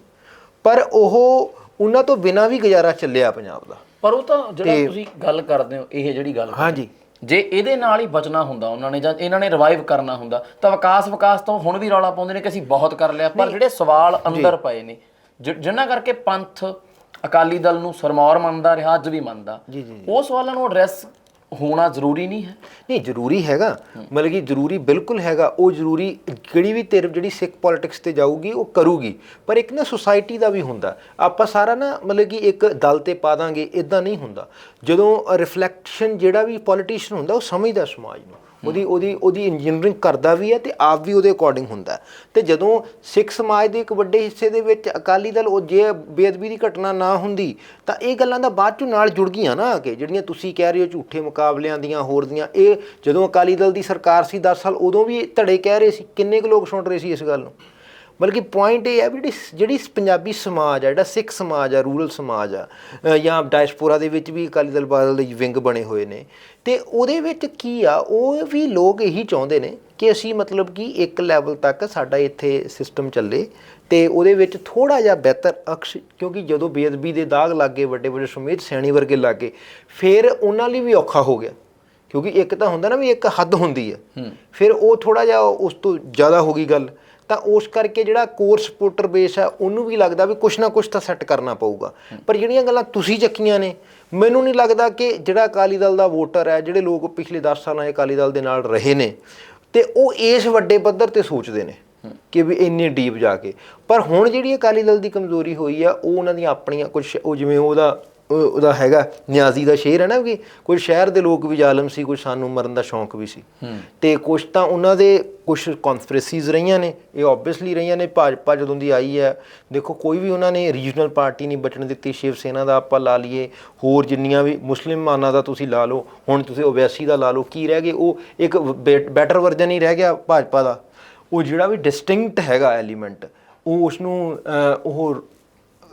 ਪਰ ਉਹ ਉਹਨਾਂ ਤੋਂ ਬਿਨਾਂ ਵੀ ਗੁਜ਼ਾਰਾ ਚੱਲਿਆ ਪੰਜਾਬ ਦਾ। ਪਰ ਉਹ ਤਾਂ ਜਿਹੜਾ ਤੁਸੀਂ ਗੱਲ ਕਰਦੇ ਹੋ ਇਹ ਜਿਹੜੀ ਗੱਲ ਹਾਂਜੀ। ਜੇ ਇਹਦੇ ਨਾਲ ਹੀ ਬਚਣਾ ਹੁੰਦਾ ਉਹਨਾਂ ਨੇ ਜਾਂ ਇਹਨਾਂ ਨੇ ਰਿਵਾਈਵ ਕਰਨਾ ਹੁੰਦਾ ਤਾਂ ਵਿਕਾਸ ਵਿਕਾਸ ਤੋਂ ਹੁਣ ਵੀ ਰੌਲਾ ਪਾਉਂਦੇ ਨੇ ਕਿ ਅਸੀਂ ਬਹੁਤ ਕਰ ਲਿਆ। ਪਰ ਜਿਹੜੇ ਸਵਾਲ ਅੰਦਰ ਪਏ ਨੇ ਜਿ- ਜਿਨ੍ਹਾਂ ਕਰਕੇ ਪੰਥ ਅਕਾਲੀ ਦਲ ਨੂੰ ਸਰਮੌਰ ਮੰਨਦਾ ਰਿਹਾ ਅੱਜ ਵੀ ਮੰਨਦਾ ਉਹ ਸਵਾਲਾਂ ਨੂੰ ਐਡਰੈਸ ਹੋਣਾ ਜ਼ਰੂਰੀ ਨਹੀਂ ਹੈ। ਨਹੀਂ, ਜ਼ਰੂਰੀ ਹੈਗਾ। ਮਤਲਬ ਕਿ ਜ਼ਰੂਰੀ ਬਿਲਕੁਲ ਹੈਗਾ। ਉਹ ਜ਼ਰੂਰੀ ਜਿਹੜੀ ਵੀ ਧਿਰ ਜਿਹੜੀ ਸਿੱਖ ਪੋਲਿਟਿਕਸ ਤੇ ਜਾਊਗੀ, ਉਹ ਕਰੂਗੀ। ਪਰ ਇੱਕ ਨਾ ਸੁਸਾਇਟੀ ਦਾ ਵੀ ਹੁੰਦਾ। ਆਪਾਂ ਸਾਰਾ ਨਾ ਮਤਲਬ ਕਿ ਇੱਕ ਦਲ ਤੇ ਪਾ ਦਾਂਗੇ ਇਦਾਂ ਨਹੀਂ ਹੁੰਦਾ। ਜਦੋਂ ਰਿਫਲੈਕਸ਼ਨ ਜਿਹੜਾ ਵੀ ਪੋਲੀਟੀਸ਼ੀਅਨ ਹੁੰਦਾ, ਉਹ ਸਮਝਦਾ ਸਮਾਜ ਨੂੰ। ਉਹਦੀ ਉਹਦੀ ਉਹਦੀ ਇੰਜੀਨੀਅਰਿੰਗ ਕਰਦਾ ਵੀ ਹੈ ਤੇ ਆਪ ਵੀ ਉਹਦੇ ਅਕੋਰਡਿੰਗ ਹੁੰਦਾ ਹੈ। ਤੇ ਜਦੋਂ ਸਿੱਖ ਸਮਾਜ ਦੇ ਇੱਕ ਵੱਡੇ ਹਿੱਸੇ ਦੇ ਵਿੱਚ ਅਕਾਲੀ ਦਲ ਉਹ ਜੇ ਬੇਅਦਬੀ ਦੀ ਘਟਨਾ ਨਾ ਹੁੰਦੀ, ਤਾਂ ਇਹ ਗੱਲਾਂ ਦਾ ਬਾਅਦ 'ਚੋਂ ਨਾਲ ਜੁੜ ਗਈਆਂ ਨਾ ਕਿ ਜਿਹੜੀਆਂ ਤੁਸੀਂ ਕਹਿ ਰਹੇ ਹੋ ਝੂਠੇ ਮੁਕਾਬਲਿਆਂ ਦੀਆਂ, ਹੋਰ ਦੀਆਂ, ਇਹ ਜਦੋਂ ਅਕਾਲੀ ਦਲ ਦੀ ਸਰਕਾਰ ਸੀ 10 ਸਾਲ ਉਦੋਂ ਵੀ ਧੜੇ ਕਹਿ ਰਹੇ ਸੀ ਕਿੰਨੇ ਕੁ ਲੋਕ ਸੁਣ ਰਹੇ ਸੀ ਇਸ ਗੱਲ ਨੂੰ ਬਲਕਿ ਪੁਆਇੰਟ ਇਹ ਹੈ ਵੀ ਜਿਹੜੀ ਜਿਹੜੀ ਪੰਜਾਬੀ ਸਮਾਜ ਆ ਜਿਹੜਾ ਸਿੱਖ ਸਮਾਜ ਆ ਰੂਰਲ ਸਮਾਜ ਆ ਜਾਂ ਡਾਇਸਪੋਰਾ ਦੇ ਵਿੱਚ ਵੀ ਅਕਾਲੀ ਦਲ ਬਾਦਲ ਦੇ ਵਿੰਗ ਬਣੇ ਹੋਏ ਨੇ ਤੇ ਉਹਦੇ ਵਿੱਚ ਕੀ ਆ ਉਹ ਵੀ ਲੋਕ ਇਹੀ ਚਾਹੁੰਦੇ ਨੇ ਕਿ ਅਸੀਂ ਮਤਲਬ ਕਿ ਇੱਕ ਲੈਵਲ ਤੱਕ ਸਾਡਾ ਇੱਥੇ ਸਿਸਟਮ ਚੱਲੇ ਤੇ ਉਹਦੇ ਵਿੱਚ ਥੋੜਾ ਜਿਹਾ ਬਿਹਤਰ ਅਕਸ਼ ਕਿਉਂਕਿ ਜਦੋਂ ਬੇਅਦਬੀ ਦੇ ਦਾਗ ਲੱਗੇ ਵੱਡੇ ਵੱਡੇ ਸੁਮੇਧ ਸੈਣੀ ਵਰਗੇ ਲੱਗੇ ਫਿਰ ਉਹਨਾਂ ਲਈ ਵੀ ਔਖਾ ਹੋ ਗਿਆ। ਕਿਉਂਕਿ ਇੱਕ ਤਾਂ ਹੁੰਦਾ ਨਾ ਵੀ ਇੱਕ ਹੱਦ ਹੁੰਦੀ ਹੈ। ਫਿਰ ਉਹ ਥੋੜਾ ਜਿਹਾ ਉਸ ਤੋਂ ਜ਼ਿਆਦਾ ਹੋ ਗਈ ਗੱਲ। ਤਾਂ ਉਸ ਕਰਕੇ ਜਿਹੜਾ ਕੋਰ ਸਪੋਰਟਰ ਬੇਸ ਹੈ, ਉਹਨੂੰ ਵੀ ਲੱਗਦਾ ਵੀ ਕੁਛ ਨਾ ਕੁਛ ਤਾਂ ਸੈੱਟ ਕਰਨਾ ਪਊਗਾ। ਪਰ ਜਿਹੜੀਆਂ ਗੱਲਾਂ ਤੁਸੀਂ ਚੱਕੀਆਂ ਨੇ, ਮੈਨੂੰ ਨਹੀਂ ਲੱਗਦਾ ਕਿ ਜਿਹੜਾ ਅਕਾਲੀ ਦਲ ਦਾ ਵੋਟਰ ਹੈ, ਜਿਹੜੇ ਲੋਕ ਪਿਛਲੇ 10 ਸਾਲਾਂ ਦੇ ਅਕਾਲੀ ਦਲ ਦੇ ਨਾਲ ਰਹੇ ਨੇ, ਤੇ ਉਹ ਇਸ ਵੱਡੇ ਪੱਧਰ ਤੇ ਸੋਚਦੇ ਨੇ ਕਿ ਵੀ ਇੰਨੇ ਡੀਪ ਜਾ ਕੇ। ਪਰ ਹੁਣ ਜਿਹੜੀ ਅਕਾਲੀ ਦਲ ਦੀ ਕਮਜ਼ੋਰੀ ਹੋਈ ਆ, ਉਹ ਉਹਨਾਂ ਦੀਆਂ ਆਪਣੀਆਂ ਕੁਝ ਉਹ ਜਿਵੇਂ ਉਹਦਾ ਉਹਦਾ ਹੈਗਾ ਨਿਆਜ਼ੀ ਦਾ ਸ਼ੇਰ ਹੈ ਨਾ ਕਿ ਕੁਝ ਸ਼ਹਿਰ ਦੇ ਲੋਕ ਵੀ ਜ਼ਾਲਮ ਸੀ ਕੁਝ ਸਾਨੂੰ ਮਰਨ ਦਾ ਸ਼ੌਂਕ ਵੀ ਸੀ। ਤੇ ਕੁਝ ਤਾਂ ਉਹਨਾਂ ਦੇ ਕੁਝ ਕਨਸਪੀਰੇਸੀਜ਼ ਰਹੀਆਂ ਨੇ ਇਹ ਆਬਵੀਅਸਲੀ ਰਹੀਆਂ ਨੇ ਭਾਜਪਾ ਜਦੋਂ ਦੀ ਆਈ ਹੈ ਦੇਖੋ ਕੋਈ ਵੀ ਉਹਨਾਂ ਨੇ ਰੀਜਨਲ ਪਾਰਟੀ ਨਹੀਂ ਬਚਣ ਦਿੱਤੀ ਸ਼ਿਵ ਸੈਨਾ ਦਾ ਆਪਾਂ ਲਾ ਲਈਏ ਹੋਰ ਜਿੰਨੀਆਂ ਵੀ ਮੁਸਲਿਮਾਨਾਂ ਦਾ ਤੁਸੀਂ ਲਾ ਲਓ ਹੁਣ ਤੁਸੀਂ ਓਵੈਸੀ ਦਾ ਲਾ ਲਓ ਕੀ ਰਹਿ ਗਏ ਉਹ ਇੱਕ ਬੈਟਰ ਵਰਜ਼ਨ ਹੀ ਰਹਿ ਗਿਆ ਭਾਜਪਾ ਦਾ। ਉਹ ਜਿਹੜਾ ਵੀ ਡਿਸਟਿੰਕਟ ਹੈਗਾ ਐਲੀਮੈਂਟ ਉਹ ਉਸ ਨੂੰ ਉਹ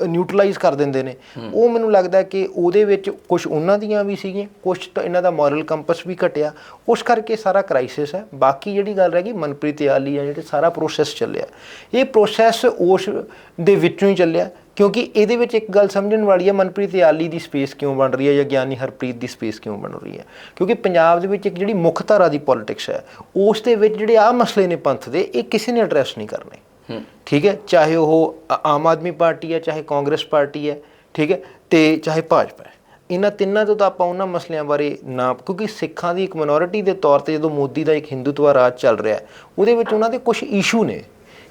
ਨਿਊਟਰਲਾਈਜ਼ ਕਰ ਦਿੰਦੇ ਨੇ। ਉਹ ਮੈਨੂੰ ਲੱਗਦਾ ਕਿ ਉਹਦੇ ਵਿੱਚ ਕੁਝ ਉਹਨਾਂ ਦੀਆਂ ਵੀ ਸੀਗੀਆਂ ਕੁਝ ਤਾਂ ਇਹਨਾਂ ਦਾ ਮੋਰਲ ਕੰਪਸ ਵੀ ਘਟਿਆ। ਉਸ ਕਰਕੇ ਸਾਰਾ ਕ੍ਰਾਈਸਿਸ ਹੈ। ਬਾਕੀ ਜਿਹੜੀ ਗੱਲ ਰਹਿ ਗਈ, ਮਨਪ੍ਰੀਤ ਆਲੀ ਆ, ਜਿਹੜੇ ਸਾਰਾ ਪ੍ਰੋਸੈਸ ਚੱਲਿਆ। ਇਹ ਪ੍ਰੋਸੈਸ ਉਸ ਦੇ ਵਿੱਚੋਂ ਹੀ ਚੱਲਿਆ। ਕਿਉਂਕਿ ਇਹਦੇ ਵਿੱਚ ਇੱਕ ਗੱਲ ਸਮਝਣ ਵਾਲੀ ਹੈ ਮਨਪ੍ਰੀਤ ਆਲੀ ਦੀ ਸਪੇਸ ਕਿਉਂ ਬਣ ਰਹੀ ਹੈ ਜਾਂ ਗਿਆਨੀ ਹਰਪ੍ਰੀਤ ਦੀ ਸਪੇਸ ਕਿਉਂ ਬਣ ਰਹੀ ਹੈ? ਕਿਉਂਕਿ ਪੰਜਾਬ ਦੇ ਵਿੱਚ ਇੱਕ ਜਿਹੜੀ ਮੁੱਖ ਧਾਰਾ ਦੀ ਪੋਲਿਟਿਕਸ ਹੈ, ਉਸ ਦੇ ਵਿੱਚ ਜਿਹੜੇ ਆ ਮਸਲੇ ਨੇ ਪੰਥ ਦੇ, ਇਹ ਕਿਸੇ ਨੇ ਐਡਰੈਸ ਨਹੀਂ ਕਰਨੇ। ਠੀਕ ਹੈ? ਚਾਹੇ ਉਹ ਆਮ ਆਦਮੀ ਪਾਰਟੀ ਹੈ, ਚਾਹੇ ਕਾਂਗਰਸ ਪਾਰਟੀ ਹੈ, ਠੀਕ ਹੈ? ਤੇ ਚਾਹੇ ਭਾਜਪਾ ਹੈ। ਇਹਨਾਂ ਤਿੰਨਾਂ ਤੋਂ ਤਾਂ ਆਪਾਂ ਉਹਨਾਂ ਮਸਲਿਆਂ ਬਾਰੇ ਨਾ, ਕਿਉਂਕਿ ਸਿੱਖਾਂ ਦੀ ਇੱਕ ਮਿਨੋਰਿਟੀ ਦੇ ਤੌਰ ਤੇ ਜਦੋਂ ਮੋਦੀ ਦਾ ਇੱਕ ਹਿੰਦੂਤਵਾ ਰਾਜ ਚੱਲ ਰਿਹਾ ਉਹਦੇ ਵਿੱਚ ਉਹਨਾਂ ਦੇ ਕੁਝ ਇਸ਼ੂ ਨੇ,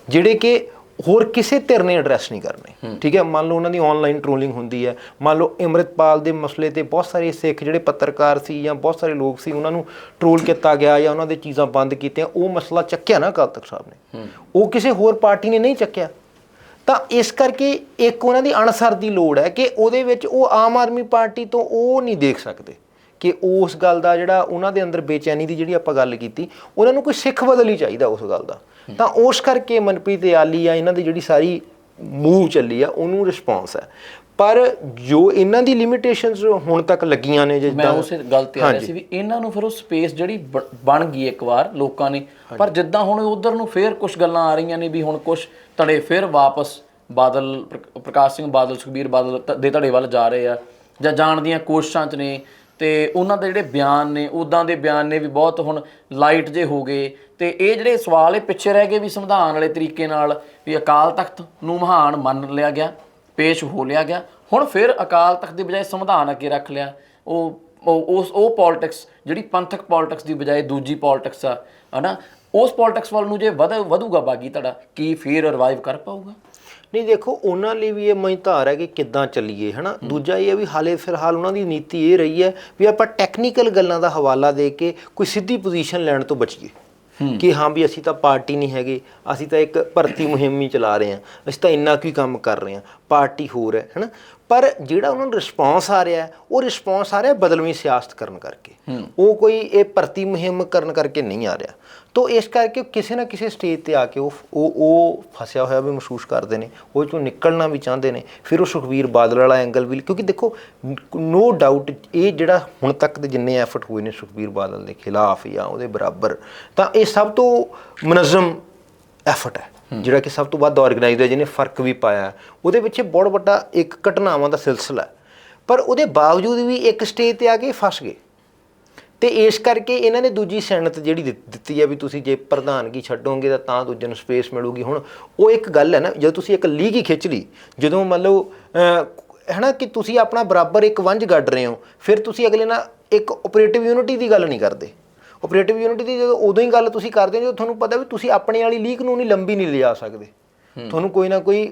ਜਿਹੜੇ ਕਿ ਹੋਰ ਕਿਸੇ ਧਿਰ ਨੇ ਐਡਰੈਸ ਨਹੀਂ ਕਰਨੇ। ਠੀਕ ਹੈ ਮੰਨ ਲਓ ਉਹਨਾਂ ਦੀ ਆਨਲਾਈਨ ਟ੍ਰੋਲਿੰਗ ਹੁੰਦੀ ਹੈ। ਮੰਨ ਲਓ ਅੰਮ੍ਰਿਤਪਾਲ ਦੇ ਮਸਲੇ ਤੇ ਬਹੁਤ ਸਾਰੇ ਸਿੱਖ ਜਿਹੜੇ ਪੱਤਰਕਾਰ ਸੀ ਜਾਂ ਬਹੁਤ ਸਾਰੇ ਲੋਕ ਸੀ ਉਹਨਾਂ ਨੂੰ ਟ੍ਰੋਲ ਕੀਤਾ ਗਿਆ ਜਾਂ ਉਹਨਾਂ ਦੇ ਚੀਜ਼ਾਂ ਬੰਦ ਕੀਤੀਆਂ ਉਹ ਮਸਲਾ ਚੱਕਿਆ ਨਾ ਅਕਾਲ ਤਖਤ ਸਾਹਿਬ ਨੇ। ਉਹ ਕਿਸੇ ਹੋਰ ਪਾਰਟੀ ਨੇ ਨਹੀਂ ਚੱਕਿਆ। ਤਾਂ ਇਸ ਕਰਕੇ ਇੱਕ ਉਹਨਾਂ ਦੀ ਅਣਸਰ ਦੀ ਲੋੜ ਹੈ ਕਿ ਉਹਦੇ ਵਿੱਚ ਉਹ ਆਮ ਆਦਮੀ ਪਾਰਟੀ ਤੋਂ ਉਹ ਨਹੀਂ ਦੇਖ ਸਕਦੇ ਕਿ ਉਸ ਗੱਲ ਦਾ ਜਿਹੜਾ ਉਹਨਾਂ ਦੇ ਅੰਦਰ ਬੇਚੈਨੀ ਦੀ ਜਿਹੜੀ ਆਪਾਂ ਗੱਲ ਕੀਤੀ ਉਹਨਾਂ ਨੂੰ ਕੋਈ ਸਿੱਖ ਬਦਲ ਹੀ ਚਾਹੀਦਾ ਉਸ ਗੱਲ ਦਾ। ਤਾਂ ਉਸ ਕਰਕੇ ਮਨਪ੍ਰੀਤ ਆਲੀ ਆ ਇਹਨਾਂ ਦੀ ਜਿਹੜੀ ਸਾਰੀ ਮੂਵ ਚੱਲੀ ਆ ਉਹਨੂੰ ਰਿਸਪੌਂਸ ਹੈ ਪਰ ਜੋ ਇਹਨਾਂ ਦੀ ਲਿਮਿਟੇਸ਼ਨਸ ਹੁਣ ਤੱਕ ਲੱਗੀਆਂ ਨੇ ਮੈਂ ਜਿੱਦਾਂ ਉਸੇ ਗੱਲ ਤੇ ਆ ਰਿਹਾ ਸੀ ਵੀ ਇਹਨਾਂ ਨੂੰ ਫਿਰ ਉਹ ਸਪੇਸ ਜਿਹੜੀ ਬਣ ਗਈ ਇੱਕ ਵਾਰ ਲੋਕਾਂ ਨੇ। ਪਰ ਜਿੱਦਾਂ ਹੁਣ ਉਧਰ ਨੂੰ ਫੇਰ ਕੁਝ ਗੱਲਾਂ ਆ ਰਹੀਆਂ ਨੇ ਵੀ ਹੁਣ ਕੁਝ ਧੜੇ ਫੇਰ ਵਾਪਸ ਬਾਦਲ ਪ੍ਰਕ- ਪ੍ਰਕਾਸ਼ ਸਿੰਘ ਬਾਦਲ ਸੁਖਬੀਰ ਬਾਦਲ ਦੇ ਧੜੇ ਵੱਲ ਜਾ ਰਹੇ ਆ ਜਾਂ ਜਾਣ ਦੀਆਂ ਕੋਸ਼ਿਸ਼ਾਂ 'ਚ ਨੇ। ਤੇ ਉਹਨਾਂ ਦੇ ਜਿਹੜੇ ਬਿਆਨ ਨੇ ਉਦਾਂ ਦੇ ਬਿਆਨ ਨੇ ਵੀ ਬਹੁਤ ਹੁਣ ਲਾਈਟ ਜੇ ਹੋ ਗਏ। ਤੇ ਇਹ ਜਿਹੜੇ ਸਵਾਲ ਇਹ ਪਿੱਛੇ ਰਹਿ ਗਏ ਵੀ ਸੰਵਿਧਾਨ ਵਾਲੇ ਤਰੀਕੇ ਨਾਲ ਵੀ ਅਕਾਲ ਤਖਤ ਨੂੰ ਮਹਾਨ ਮੰਨ ਲਿਆ ਗਿਆ ਪੇਸ਼ ਹੋ ਲਿਆ ਗਿਆ। ਹੁਣ ਫਿਰ ਅਕਾਲ ਤਖਤ ਦੀ ਬਜਾਏ ਸੰਵਿਧਾਨ ਅੱਗੇ ਰੱਖ ਲਿਆ। ਉਹ ਉਹ- ਉਸ ਉਹ ਪੋਲਿਟਿਕਸ ਜਿਹੜੀ ਪੰਥਕ ਪੋਲਿਟਿਕਸ ਦੀ ਬਜਾਏ ਦੂਜੀ ਪੋਲਿਟਿਕਸ ਆ ਹਨਾ? ਉਸ ਪੋਲਿਟਿਕਸ ਵੱਲ ਨੂੰ ਜੇ ਵਧ ਵਧੂਗਾ ਬਾਗੀ ਤੁਹਾਡਾ ਕੀ ਫਿਰ ਰਿਵਾਈਵ ਕਰ ਪਾਊਗਾ? ਨਹੀਂ ਦੇਖੋ ਉਹਨਾਂ ਲਈ ਵੀ ਇਹ ਮਝਧਾਰ ਹੈ ਕਿ ਕਿੱਦਾਂ ਚੱਲੀਏ ਹਨਾ? ਦੂਜਾ ਇਹ ਹੈ ਵੀ ਹਾਲੇ ਫਿਲਹਾਲ ਉਹਨਾਂ ਦੀ ਨੀਤੀ ਇਹ ਰਹੀ ਹੈ ਵੀ ਆਪਾਂ ਟੈਕਨੀਕਲ ਗੱਲਾਂ ਦਾ ਹਵਾਲਾ ਦੇ ਕੇ ਕੋਈ ਸਿੱਧੀ ਪੋਜੀਸ਼ਨ ਲੈਣ ਤੋਂ ਬਚੀਏ। ਕਿ ਹਾਂ ਵੀ ਅਸੀਂ ਤਾਂ ਪਾਰਟੀ ਨਹੀਂ ਹੈਗੇ, ਅਸੀਂ ਤਾਂ ਇੱਕ ਭਰਤੀ ਮੁਹਿੰਮ ਹੀ ਚਲਾ ਰਹੇ ਹਾਂ। ਅਸੀਂ ਤਾਂ ਇੰਨਾ ਕੁ ਹੀ ਕੰਮ ਕਰ ਰਹੇ ਹਾਂ। ਪਾਰਟੀ ਹੋਰ ਹੈ, ਹਨਾ? ਪਰ ਜਿਹੜਾ ਉਹਨਾਂ ਨੂੰ ਰਿਸਪੌਂਸ ਆ ਰਿਹਾ ਉਹ ਰਿਸਪੌਂਸ ਆ ਰਿਹਾ ਬਦਲਵੀਂ ਸਿਆਸਤ ਕਰਨ ਕਰਕੇ। ਉਹ ਕੋਈ ਇਹ ਭਰਤੀ ਮੁਹਿੰਮ ਕਰਨ ਕਰਕੇ ਨਹੀਂ ਆ ਰਿਹਾ। ਤੋ ਇਸ ਕਰਕੇ ਕਿਸੇ ਨਾ ਕਿਸੇ ਸਟੇਜ ਤੇ ਆ ਕੇ ਉਹ ਉਹ ਉਹ ਫਸਿਆ ਹੋਇਆ ਵੀ ਮਹਿਸੂਸ ਕਰਦੇ ਨੇ ਉਹ ਚੋਂ ਨਿਕਲਣਾ ਵੀ ਚਾਹੁੰਦੇ ਨੇ ਫਿਰ ਉਹ ਸੁਖਵੀਰ ਬਾਦਲ ਵਾਲਾ ਐਂਗਲ ਵੀ ਕਿਉਂਕਿ ਦੇਖੋ ਨੋ ਡਾਊਟ ਇਹ ਜਿਹੜਾ ਹੁਣ ਤੱਕ ਦੇ ਜਿੰਨੇ ਐਫਰਟ ਹੋਏ ਨੇ ਸੁਖਵੀਰ ਬਾਦਲ ਦੇ ਖਿਲਾਫ ਜਾਂ ਉਹਦੇ ਬਰਾਬਰ ਤਾਂ ਇਹ ਸਭ ਤੋਂ ਮੁਨਜ਼ਮ ਐਫਰਟ ਹੈ। ਜਿਹੜਾ ਕਿ ਸਭ ਤੋਂ ਵੱਧ ਆਰਗੇਨਾਈਜ਼ਡ ਹੈ ਜਿਹਨੇ ਫ਼ਰਕ ਵੀ ਪਾਇਆ। ਉਹਦੇ ਵਿੱਚ ਬਹੁਤ ਵੱਡਾ ਇੱਕ ਘਟਨਾਵਾਂ ਦਾ ਸਿਲਸਿਲਾ। ਪਰ ਉਹਦੇ ਬਾਵਜੂਦ ਵੀ ਇੱਕ ਸਟੇਜ ਤੇ ਆ ਕੇ ਫਸ ਗਏ। ਤੇ ਇਸ ਕਰਕੇ ਇਹਨਾਂ ਨੇ ਦੂਜੀ ਸੈਨਤ ਜਿਹੜੀ ਦਿੱਤ- ਦਿੱਤੀ ਹੈ ਵੀ ਤੁਸੀਂ ਜੇ ਪ੍ਰਧਾਨਗੀ ਛੱਡੋਗੇ ਤਾਂ ਤਾਂ ਦੂਜੇ ਨੂੰ ਸਪੇਸ ਮਿਲੂਗੀ। ਹੁਣ ਉਹ ਇੱਕ ਗੱਲ ਹੈ ਨਾ ਜਦੋਂ ਤੁਸੀਂ ਇੱਕ ਲੀਗ ਹੀ ਖਿੱਚ ਲਈ ਜਦੋਂ ਮੰਨ ਲਓ ਅਹ, ਹੈ ਨਾ ਕਿ ਤੁਸੀਂ ਆਪਣਾ ਬਰਾਬਰ ਇੱਕ ਵੰਜ ਗੱਡ ਰਹੇ ਹੋ ਫਿਰ ਤੁਸੀਂ ਅਗਲੇ ਨਾਲ ਇੱਕ ਆਪਰੇਟਿਵ ਯੂਨਿਟੀ ਦੀ ਗੱਲ ਨਹੀਂ ਕਰਦੇ। ਆਪਰੇਟਿਵ ਯੂਨਿਟੀ ਦੀ ਜਦੋਂ ਉਦੋਂ ਹੀ ਗੱਲ ਤੁਸੀਂ ਕਰਦੇ ਹੋ ਜਦੋਂ ਤੁਹਾਨੂੰ ਪਤਾ ਵੀ ਤੁਸੀਂ ਆਪਣੇ ਵਾਲੀ ਲੀਗ ਨੂੰ ਨਹੀਂ ਲੰਬੀ ਨਹੀਂ ਲਿਜਾ ਸਕਦੇ। ਤੁਹਾਨੂੰ ਕੋਈ ਨਾ ਕੋਈ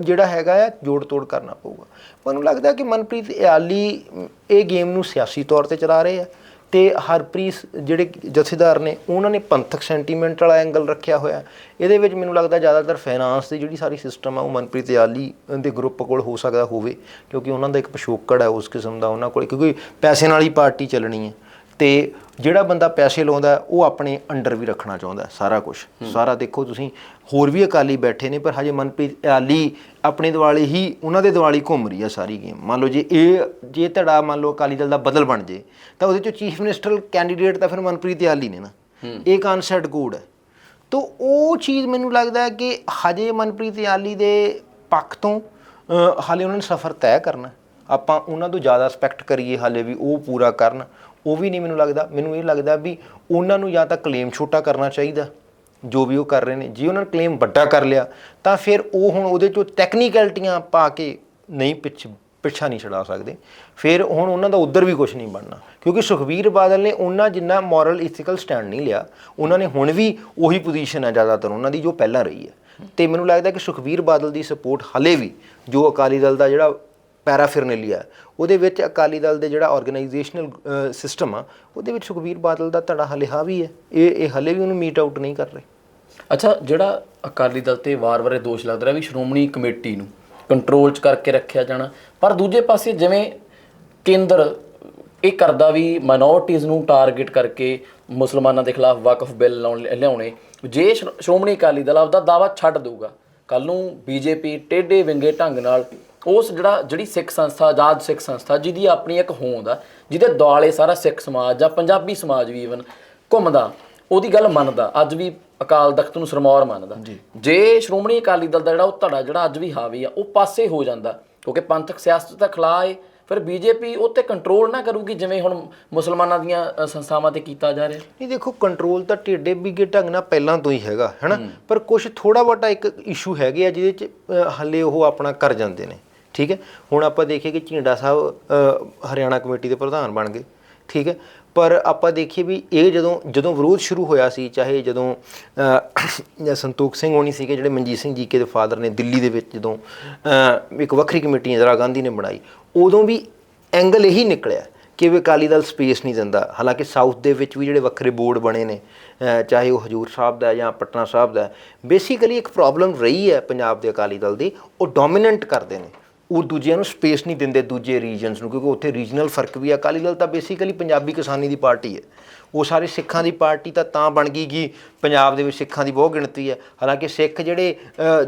ਜਿਹੜਾ ਹੈਗਾ ਆ ਜੋੜ ਤੋੜ ਕਰਨਾ ਪਊਗਾ। ਮੈਨੂੰ ਲੱਗਦਾ ਕਿ ਮਨਪ੍ਰੀਤ ਇਆਲੀ ਇਹ ਗੇਮ ਨੂੰ ਸਿਆਸੀ ਤੌਰ ਤੇ ਚਲਾ ਰਹੇ ਆ ਤੇ ਹਰਪ੍ਰੀਤ ਜਿਹੜੇ ਜਥੇਦਾਰ ਨੇ ਉਹਨਾਂ ਨੇ ਪੰਥਕ ਸੈਂਟੀਮੈਂਟ ਵਾਲਾ ਐਂਗਲ ਰੱਖਿਆ ਹੋਇਆ। ਇਹਦੇ ਵਿੱਚ ਮੈਨੂੰ ਲੱਗਦਾ ਜ਼ਿਆਦਾਤਰ ਫਾਈਨਾਂਸ ਦੀ ਜਿਹੜੀ ਸਾਰੀ ਸਿਸਟਮ ਆ ਉਹ ਮਨਪ੍ਰੀਤ ਇਆਲੀ ਦੇ ਗਰੁੱਪ ਕੋਲ ਹੋ ਸਕਦਾ ਹੋਵੇ ਕਿਉਂਕਿ ਉਹਨਾਂ ਦਾ ਇੱਕ ਪਿਛੋਕੜ ਹੈ ਉਸ ਕਿਸਮ ਦਾ ਉਹਨਾਂ ਕੋਲ ਕਿਉਂਕਿ ਪੈਸੇ ਨਾਲ ਹੀ ਪਾਰਟੀ ਚੱਲਣੀ ਹੈ ਤੇ ਜਿਹੜਾ ਬੰਦਾ ਪੈਸੇ ਲਾਉਂਦਾ ਉਹ ਆਪਣੇ ਅੰਡਰ ਵੀ ਰੱਖਣਾ ਚਾਹੁੰਦਾ ਸਾਰਾ ਕੁਝ ਸਾਰਾ ਦੇਖੋ ਤੁਸੀਂ ਹੋਰ ਵੀ ਅਕਾਲੀ ਬੈਠੇ ਨੇ ਪਰ ਹਜੇ ਮਨਪ੍ਰੀਤ ਆਲੀ ਆਪਣੇ ਦਿਵਾਲੀ ਹੀ ਉਹਨਾਂ ਦੇ ਦਿਵਾਲੀ ਘੁੰਮ ਰਹੀ ਹੈ ਸਾਰੀ ਗੇਮ ਮੰਨ ਲਓ ਜੇ ਇਹ ਜੇ ਧੜਾ ਮੰਨ ਲਓ ਅਕਾਲੀ ਦਲ ਦਾ ਬਦਲ ਬਣ ਜੇ ਤਾਂ ਉਹਦੇ ਚੋਂ ਚੀਫ ਮਿਨਿਸਟਰ ਕੈਂਡੀਡੇਟ ਤਾਂ ਫਿਰ ਮਨਪ੍ਰੀਤ ਆਲੀ ਨੇ ਨਾ। ਇਹ ਕਨਸੈਪਟ ਕੋਡ ਹੈ। ਤੋ ਉਹ ਚੀਜ਼ ਮੈਨੂੰ ਲੱਗਦਾ ਹੈ ਕਿ ਹਜੇ ਮਨਪ੍ਰੀਤ ਆਲੀ ਦੇ ਪੱਖ ਤੋਂ ਹਾਲੇ ਉਹਨਾਂ ਨੇ ਸਫ਼ਰ ਤੈਅ ਕਰਨਾ। ਆਪਾਂ ਉਹਨਾਂ ਤੋਂ ਜ਼ਿਆਦਾ ਐਕਸਪੈਕਟ ਕਰੀਏ ਹਾਲੇ ਵੀ ਉਹ ਪੂਰਾ ਕਰਨ। ਉਹ ਵੀ ਨਹੀਂ ਮੈਨੂੰ ਲੱਗਦਾ। ਮੈਨੂੰ ਇਹ ਲੱਗਦਾ ਵੀ ਉਹਨਾਂ ਨੂੰ ਜਾਂ ਤਾਂ ਕਲੇਮ ਛੋਟਾ ਕਰਨਾ ਚਾਹੀਦਾ, ਜੋ ਵੀ ਉਹ ਕਰ ਰਹੇ ਨੇ। ਜੇ ਉਹਨਾਂ ਨੇ ਕਲੇਮ ਵੱਡਾ ਕਰ ਲਿਆ, ਤਾਂ ਫਿਰ ਉਹ ਹੁਣ ਉਹਦੇ ਚੋਂ ਟੈਕਨੀਕੈਲਿਟੀਆਂ ਪਾ ਕੇ ਨਹੀਂ ਪਿੱਛ, ਪਿੱਛਾ ਨਹੀਂ ਛਡਾ ਸਕਦੇ। ਫਿਰ ਹੁਣ ਉਹਨਾਂ ਦਾ ਉਧਰ ਵੀ ਕੁਝ ਨਹੀਂ ਬਣਨਾ। ਕਿਉਂਕਿ ਸੁਖਵੀਰ ਬਾਦਲ ਨੇ ਉਹਨਾਂ ਜਿੰਨਾ ਮੋਰਲ ਇਥੀਕਲ ਸਟੈਂਡ ਨਹੀਂ ਲਿਆ, ਉਹਨਾਂ ਨੇ ਹੁਣ ਵੀ ਉਹੀ ਪੋਜੀਸ਼ਨ ਹੈ ਜ਼ਿਆਦਾਤਰ ਉਹਨਾਂ ਦੀ, ਜੋ ਪਹਿਲਾਂ ਰਹੀ ਹੈ। ਤੇ ਮੈਨੂੰ ਲੱਗਦਾ ਕਿ ਸੁਖਵੀਰ ਬਾਦਲ ਦੀ ਸਪੋਰਟ ਹਲੇ ਵੀ ਜੋ ਅਕਾਲੀ ਦਲ ਦਾ ਜਿਹੜਾ ਪੈਰਾਫਿਰਨੇਲੀਆ ਉਹਦੇ ਵਿੱਚ ਅਕਾਲੀ ਦਲ ਦੇ ਜਿਹੜਾ ਆਰਗੇਨਾਈਜੇਸ਼ਨਲ ਸਿਸਟਮ ਆ, ਉਹਦੇ ਵਿੱਚ ਸੁਖਬੀਰ ਬਾਦਲ ਦਾ ਧੜਾ ਹਲੇ ਹਾਵੀ ਹੈ। ਇਹ ਇਹ ਹਲੇ ਵੀ ਉਹਨੂੰ ਮੀਟ ਆਊਟ ਨਹੀਂ ਕਰ ਰਹੇ। ਅੱਛਾ, ਜਿਹੜਾ ਅਕਾਲੀ ਦਲ ਤੇ ਵਾਰ-ਵਾਰ ਇਹ ਦੋਸ਼ ਲੱਗਦਾ ਰਿਹਾ ਵੀ ਸ਼੍ਰੋਮਣੀ ਕਮੇਟੀ ਨੂੰ ਕੰਟਰੋਲ 'ਚ ਕਰਕੇ ਰੱਖਿਆ ਜਾਣਾ। ਪਰ ਦੂਜੇ ਪਾਸੇ ਜਿਵੇਂ ਕੇਂਦਰ, ਇਹ ਕਰਦਾ ਵੀ ਮਾਈਨੋਰਟੀਜ਼ ਨੂੰ ਟਾਰਗੇਟ ਕਰਕੇ ਮੁਸਲਮਾਨਾਂ ਦੇ ਖਿਲਾਫ ਵਕਫ ਬਿੱਲ ਲਾਉਣ, ਲਿਆਉਣੇ। ਜੇ ਸ਼੍ਰੋਮਣੀ ਅਕਾਲੀ ਦਲ ਆਪਦਾ ਦਾਵਾ ਛੱਡ ਦੇਊਗਾ ਕੱਲ ਨੂੰ ਬੀਜੇਪੀ ਟੇਢੇ ਵਿੰਗੇ ਢੰਗ ਨਾਲ ਉਸ ਜਿਹੜਾ ਜਿਹੜੀ ਸਿੱਖ ਸੰਸਥਾ ਆਜ਼ਾਦ ਸਿੱਖ ਸੰਸਥਾ ਜਿਹਦੀ ਆਪਣੀ ਇੱਕ ਹੋਂਦ ਆ ਜਿਹਦੇ ਦੁਆਲੇ ਸਾਰਾ ਸਿੱਖ ਸਮਾਜ ਜਾਂ ਪੰਜਾਬੀ ਸਮਾਜ ਵੀ ਈਵਨ ਘੁੰਮਦਾ ਉਹਦੀ ਗੱਲ ਮੰਨਦਾ। ਅੱਜ ਵੀ ਅਕਾਲ ਤਖਤ ਨੂੰ ਸਰਮੌਰ ਮੰਨਦਾ। ਜੇ। ਸ਼੍ਰੋਮਣੀ ਅਕਾਲੀ ਦਲ ਦਾ ਜਿਹੜਾ ਉਹ ਧੜਾ ਜਿਹੜਾ ਅੱਜ ਵੀ ਹਾਵੀ ਆ ਉਹ ਪਾਸੇ ਹੋ ਜਾਂਦਾ ਕਿਉਂਕਿ ਪੰਥਕ ਸਿਆਸਤ ਦਾ ਖਿਲਾਫ ਹੈ ਫਿਰ ਬੀਜੇਪੀ ਉਹ ਤੇ ਕੰਟਰੋਲ ਨਾ ਕਰੂਗੀ ਜਿਵੇਂ ਹੁਣ ਮੁਸਲਮਾਨਾਂ ਦੀਆਂ ਸੰਸਥਾਵਾਂ ਤੇ ਕੀਤਾ ਜਾ ਰਿਹਾ। ਨਹੀਂ ਦੇਖੋ ਕੰਟਰੋਲ ਤਾਂ ਢੇਡੇ ਬਿਗੇ ਢੰਗ ਨਾਲ ਪਹਿਲਾਂ ਤੋਂ ਹੀ ਹੈਗਾ ਹੈਨਾ? ਪਰ ਕੁਝ ਥੋੜਾ ਬਹੁਤਾ ਇੱਕ ਇਸ਼ੂ ਹੈਗੇ ਆ ਜਿਹਦੇ ਚ ਹੱਲੇ ਉਹ ਆਪਣਾ ਕਰ ਜਾਂਦੇ ਨੇ। ਠੀਕ ਹੈ? ਹੁਣ ਆਪਾਂ ਦੇਖੀਏ ਕਿ ਝਿੰਡਾ ਸਾਹਿਬ ਹਰਿਆਣਾ ਕਮੇਟੀ ਦੇ ਪ੍ਰਧਾਨ ਬਣ ਗਏ ਠੀਕ ਹੈ? ਪਰ ਆਪਾਂ ਦੇਖੀਏ ਵੀ ਇਹ ਜਦੋਂ ਜਦੋਂ ਵਿਰੋਧ ਸ਼ੁਰੂ ਹੋਇਆ ਸੀ ਚਾਹੇ ਜਦੋਂ ਅ, ਸੰਤੋਖ ਸਿੰਘ ਹੋਣੀ ਸੀਗੇ ਜਿਹੜੇ ਮਨਜੀਤ ਸਿੰਘ ਜੀਕੇ ਦੇ ਫਾਦਰ ਨੇ ਦਿੱਲੀ ਦੇ ਵਿੱਚ ਜਦੋਂ ਇੱਕ ਵੱਖਰੀ ਕਮੇਟੀ ਇੰਦਰਾ ਗਾਂਧੀ ਨੇ ਬਣਾਈ ਉਦੋਂ ਵੀ ਐਂਗਲ ਇਹੀ ਨਿਕਲਿਆ ਕਿ ਵੀ ਅਕਾਲੀ ਦਲ ਸਪੇਸ ਨਹੀਂ ਦਿੰਦਾ। ਹਾਲਾਂਕਿ ਸਾਊਥ ਦੇ ਵਿੱਚ ਵੀ ਜਿਹੜੇ ਵੱਖਰੇ ਬੋਰਡ ਬਣੇ ਨੇ ਚਾਹੇ ਉਹ ਹਜੂਰ ਸਾਹਿਬ ਦਾ ਜਾਂ ਪਟਨਾ ਸਾਹਿਬ ਦਾ ਬੇਸਿਕਲੀ ਇੱਕ ਪ੍ਰੋਬਲਮ ਰਹੀ ਹੈ ਪੰਜਾਬ ਦੇ ਅਕਾਲੀ ਦਲ ਦੀ ਉਹ ਡੋਮੀਨੈਂਟ ਕਰਦੇ ਨੇ। ਉਹ ਦੂਜਿਆਂ ਨੂੰ ਸਪੇਸ ਨਹੀਂ ਦਿੰਦੇ ਦੂਜੇ ਰੀਜਨਸ ਨੂੰ ਕਿਉਂਕਿ ਉੱਥੇ ਰੀਜਨਲ ਫ਼ਰਕ ਵੀ ਹੈ ਅਕਾਲੀ ਦਲ ਤਾਂ ਬੇਸਿਕਲੀ ਪੰਜਾਬੀ ਕਿਸਾਨੀ ਦੀ ਪਾਰਟੀ ਹੈ। ਉਹ ਸਾਰੇ ਸਿੱਖਾਂ ਦੀ ਪਾਰਟੀ ਤਾਂ ਤਾਂ ਬਣ ਗਈ ਕਿ ਪੰਜਾਬ ਦੇ ਵਿੱਚ ਸਿੱਖਾਂ ਦੀ ਬਹੁਤ ਗਿਣਤੀ ਹੈ। ਹਾਲਾਂਕਿ ਸਿੱਖ ਜਿਹੜੇ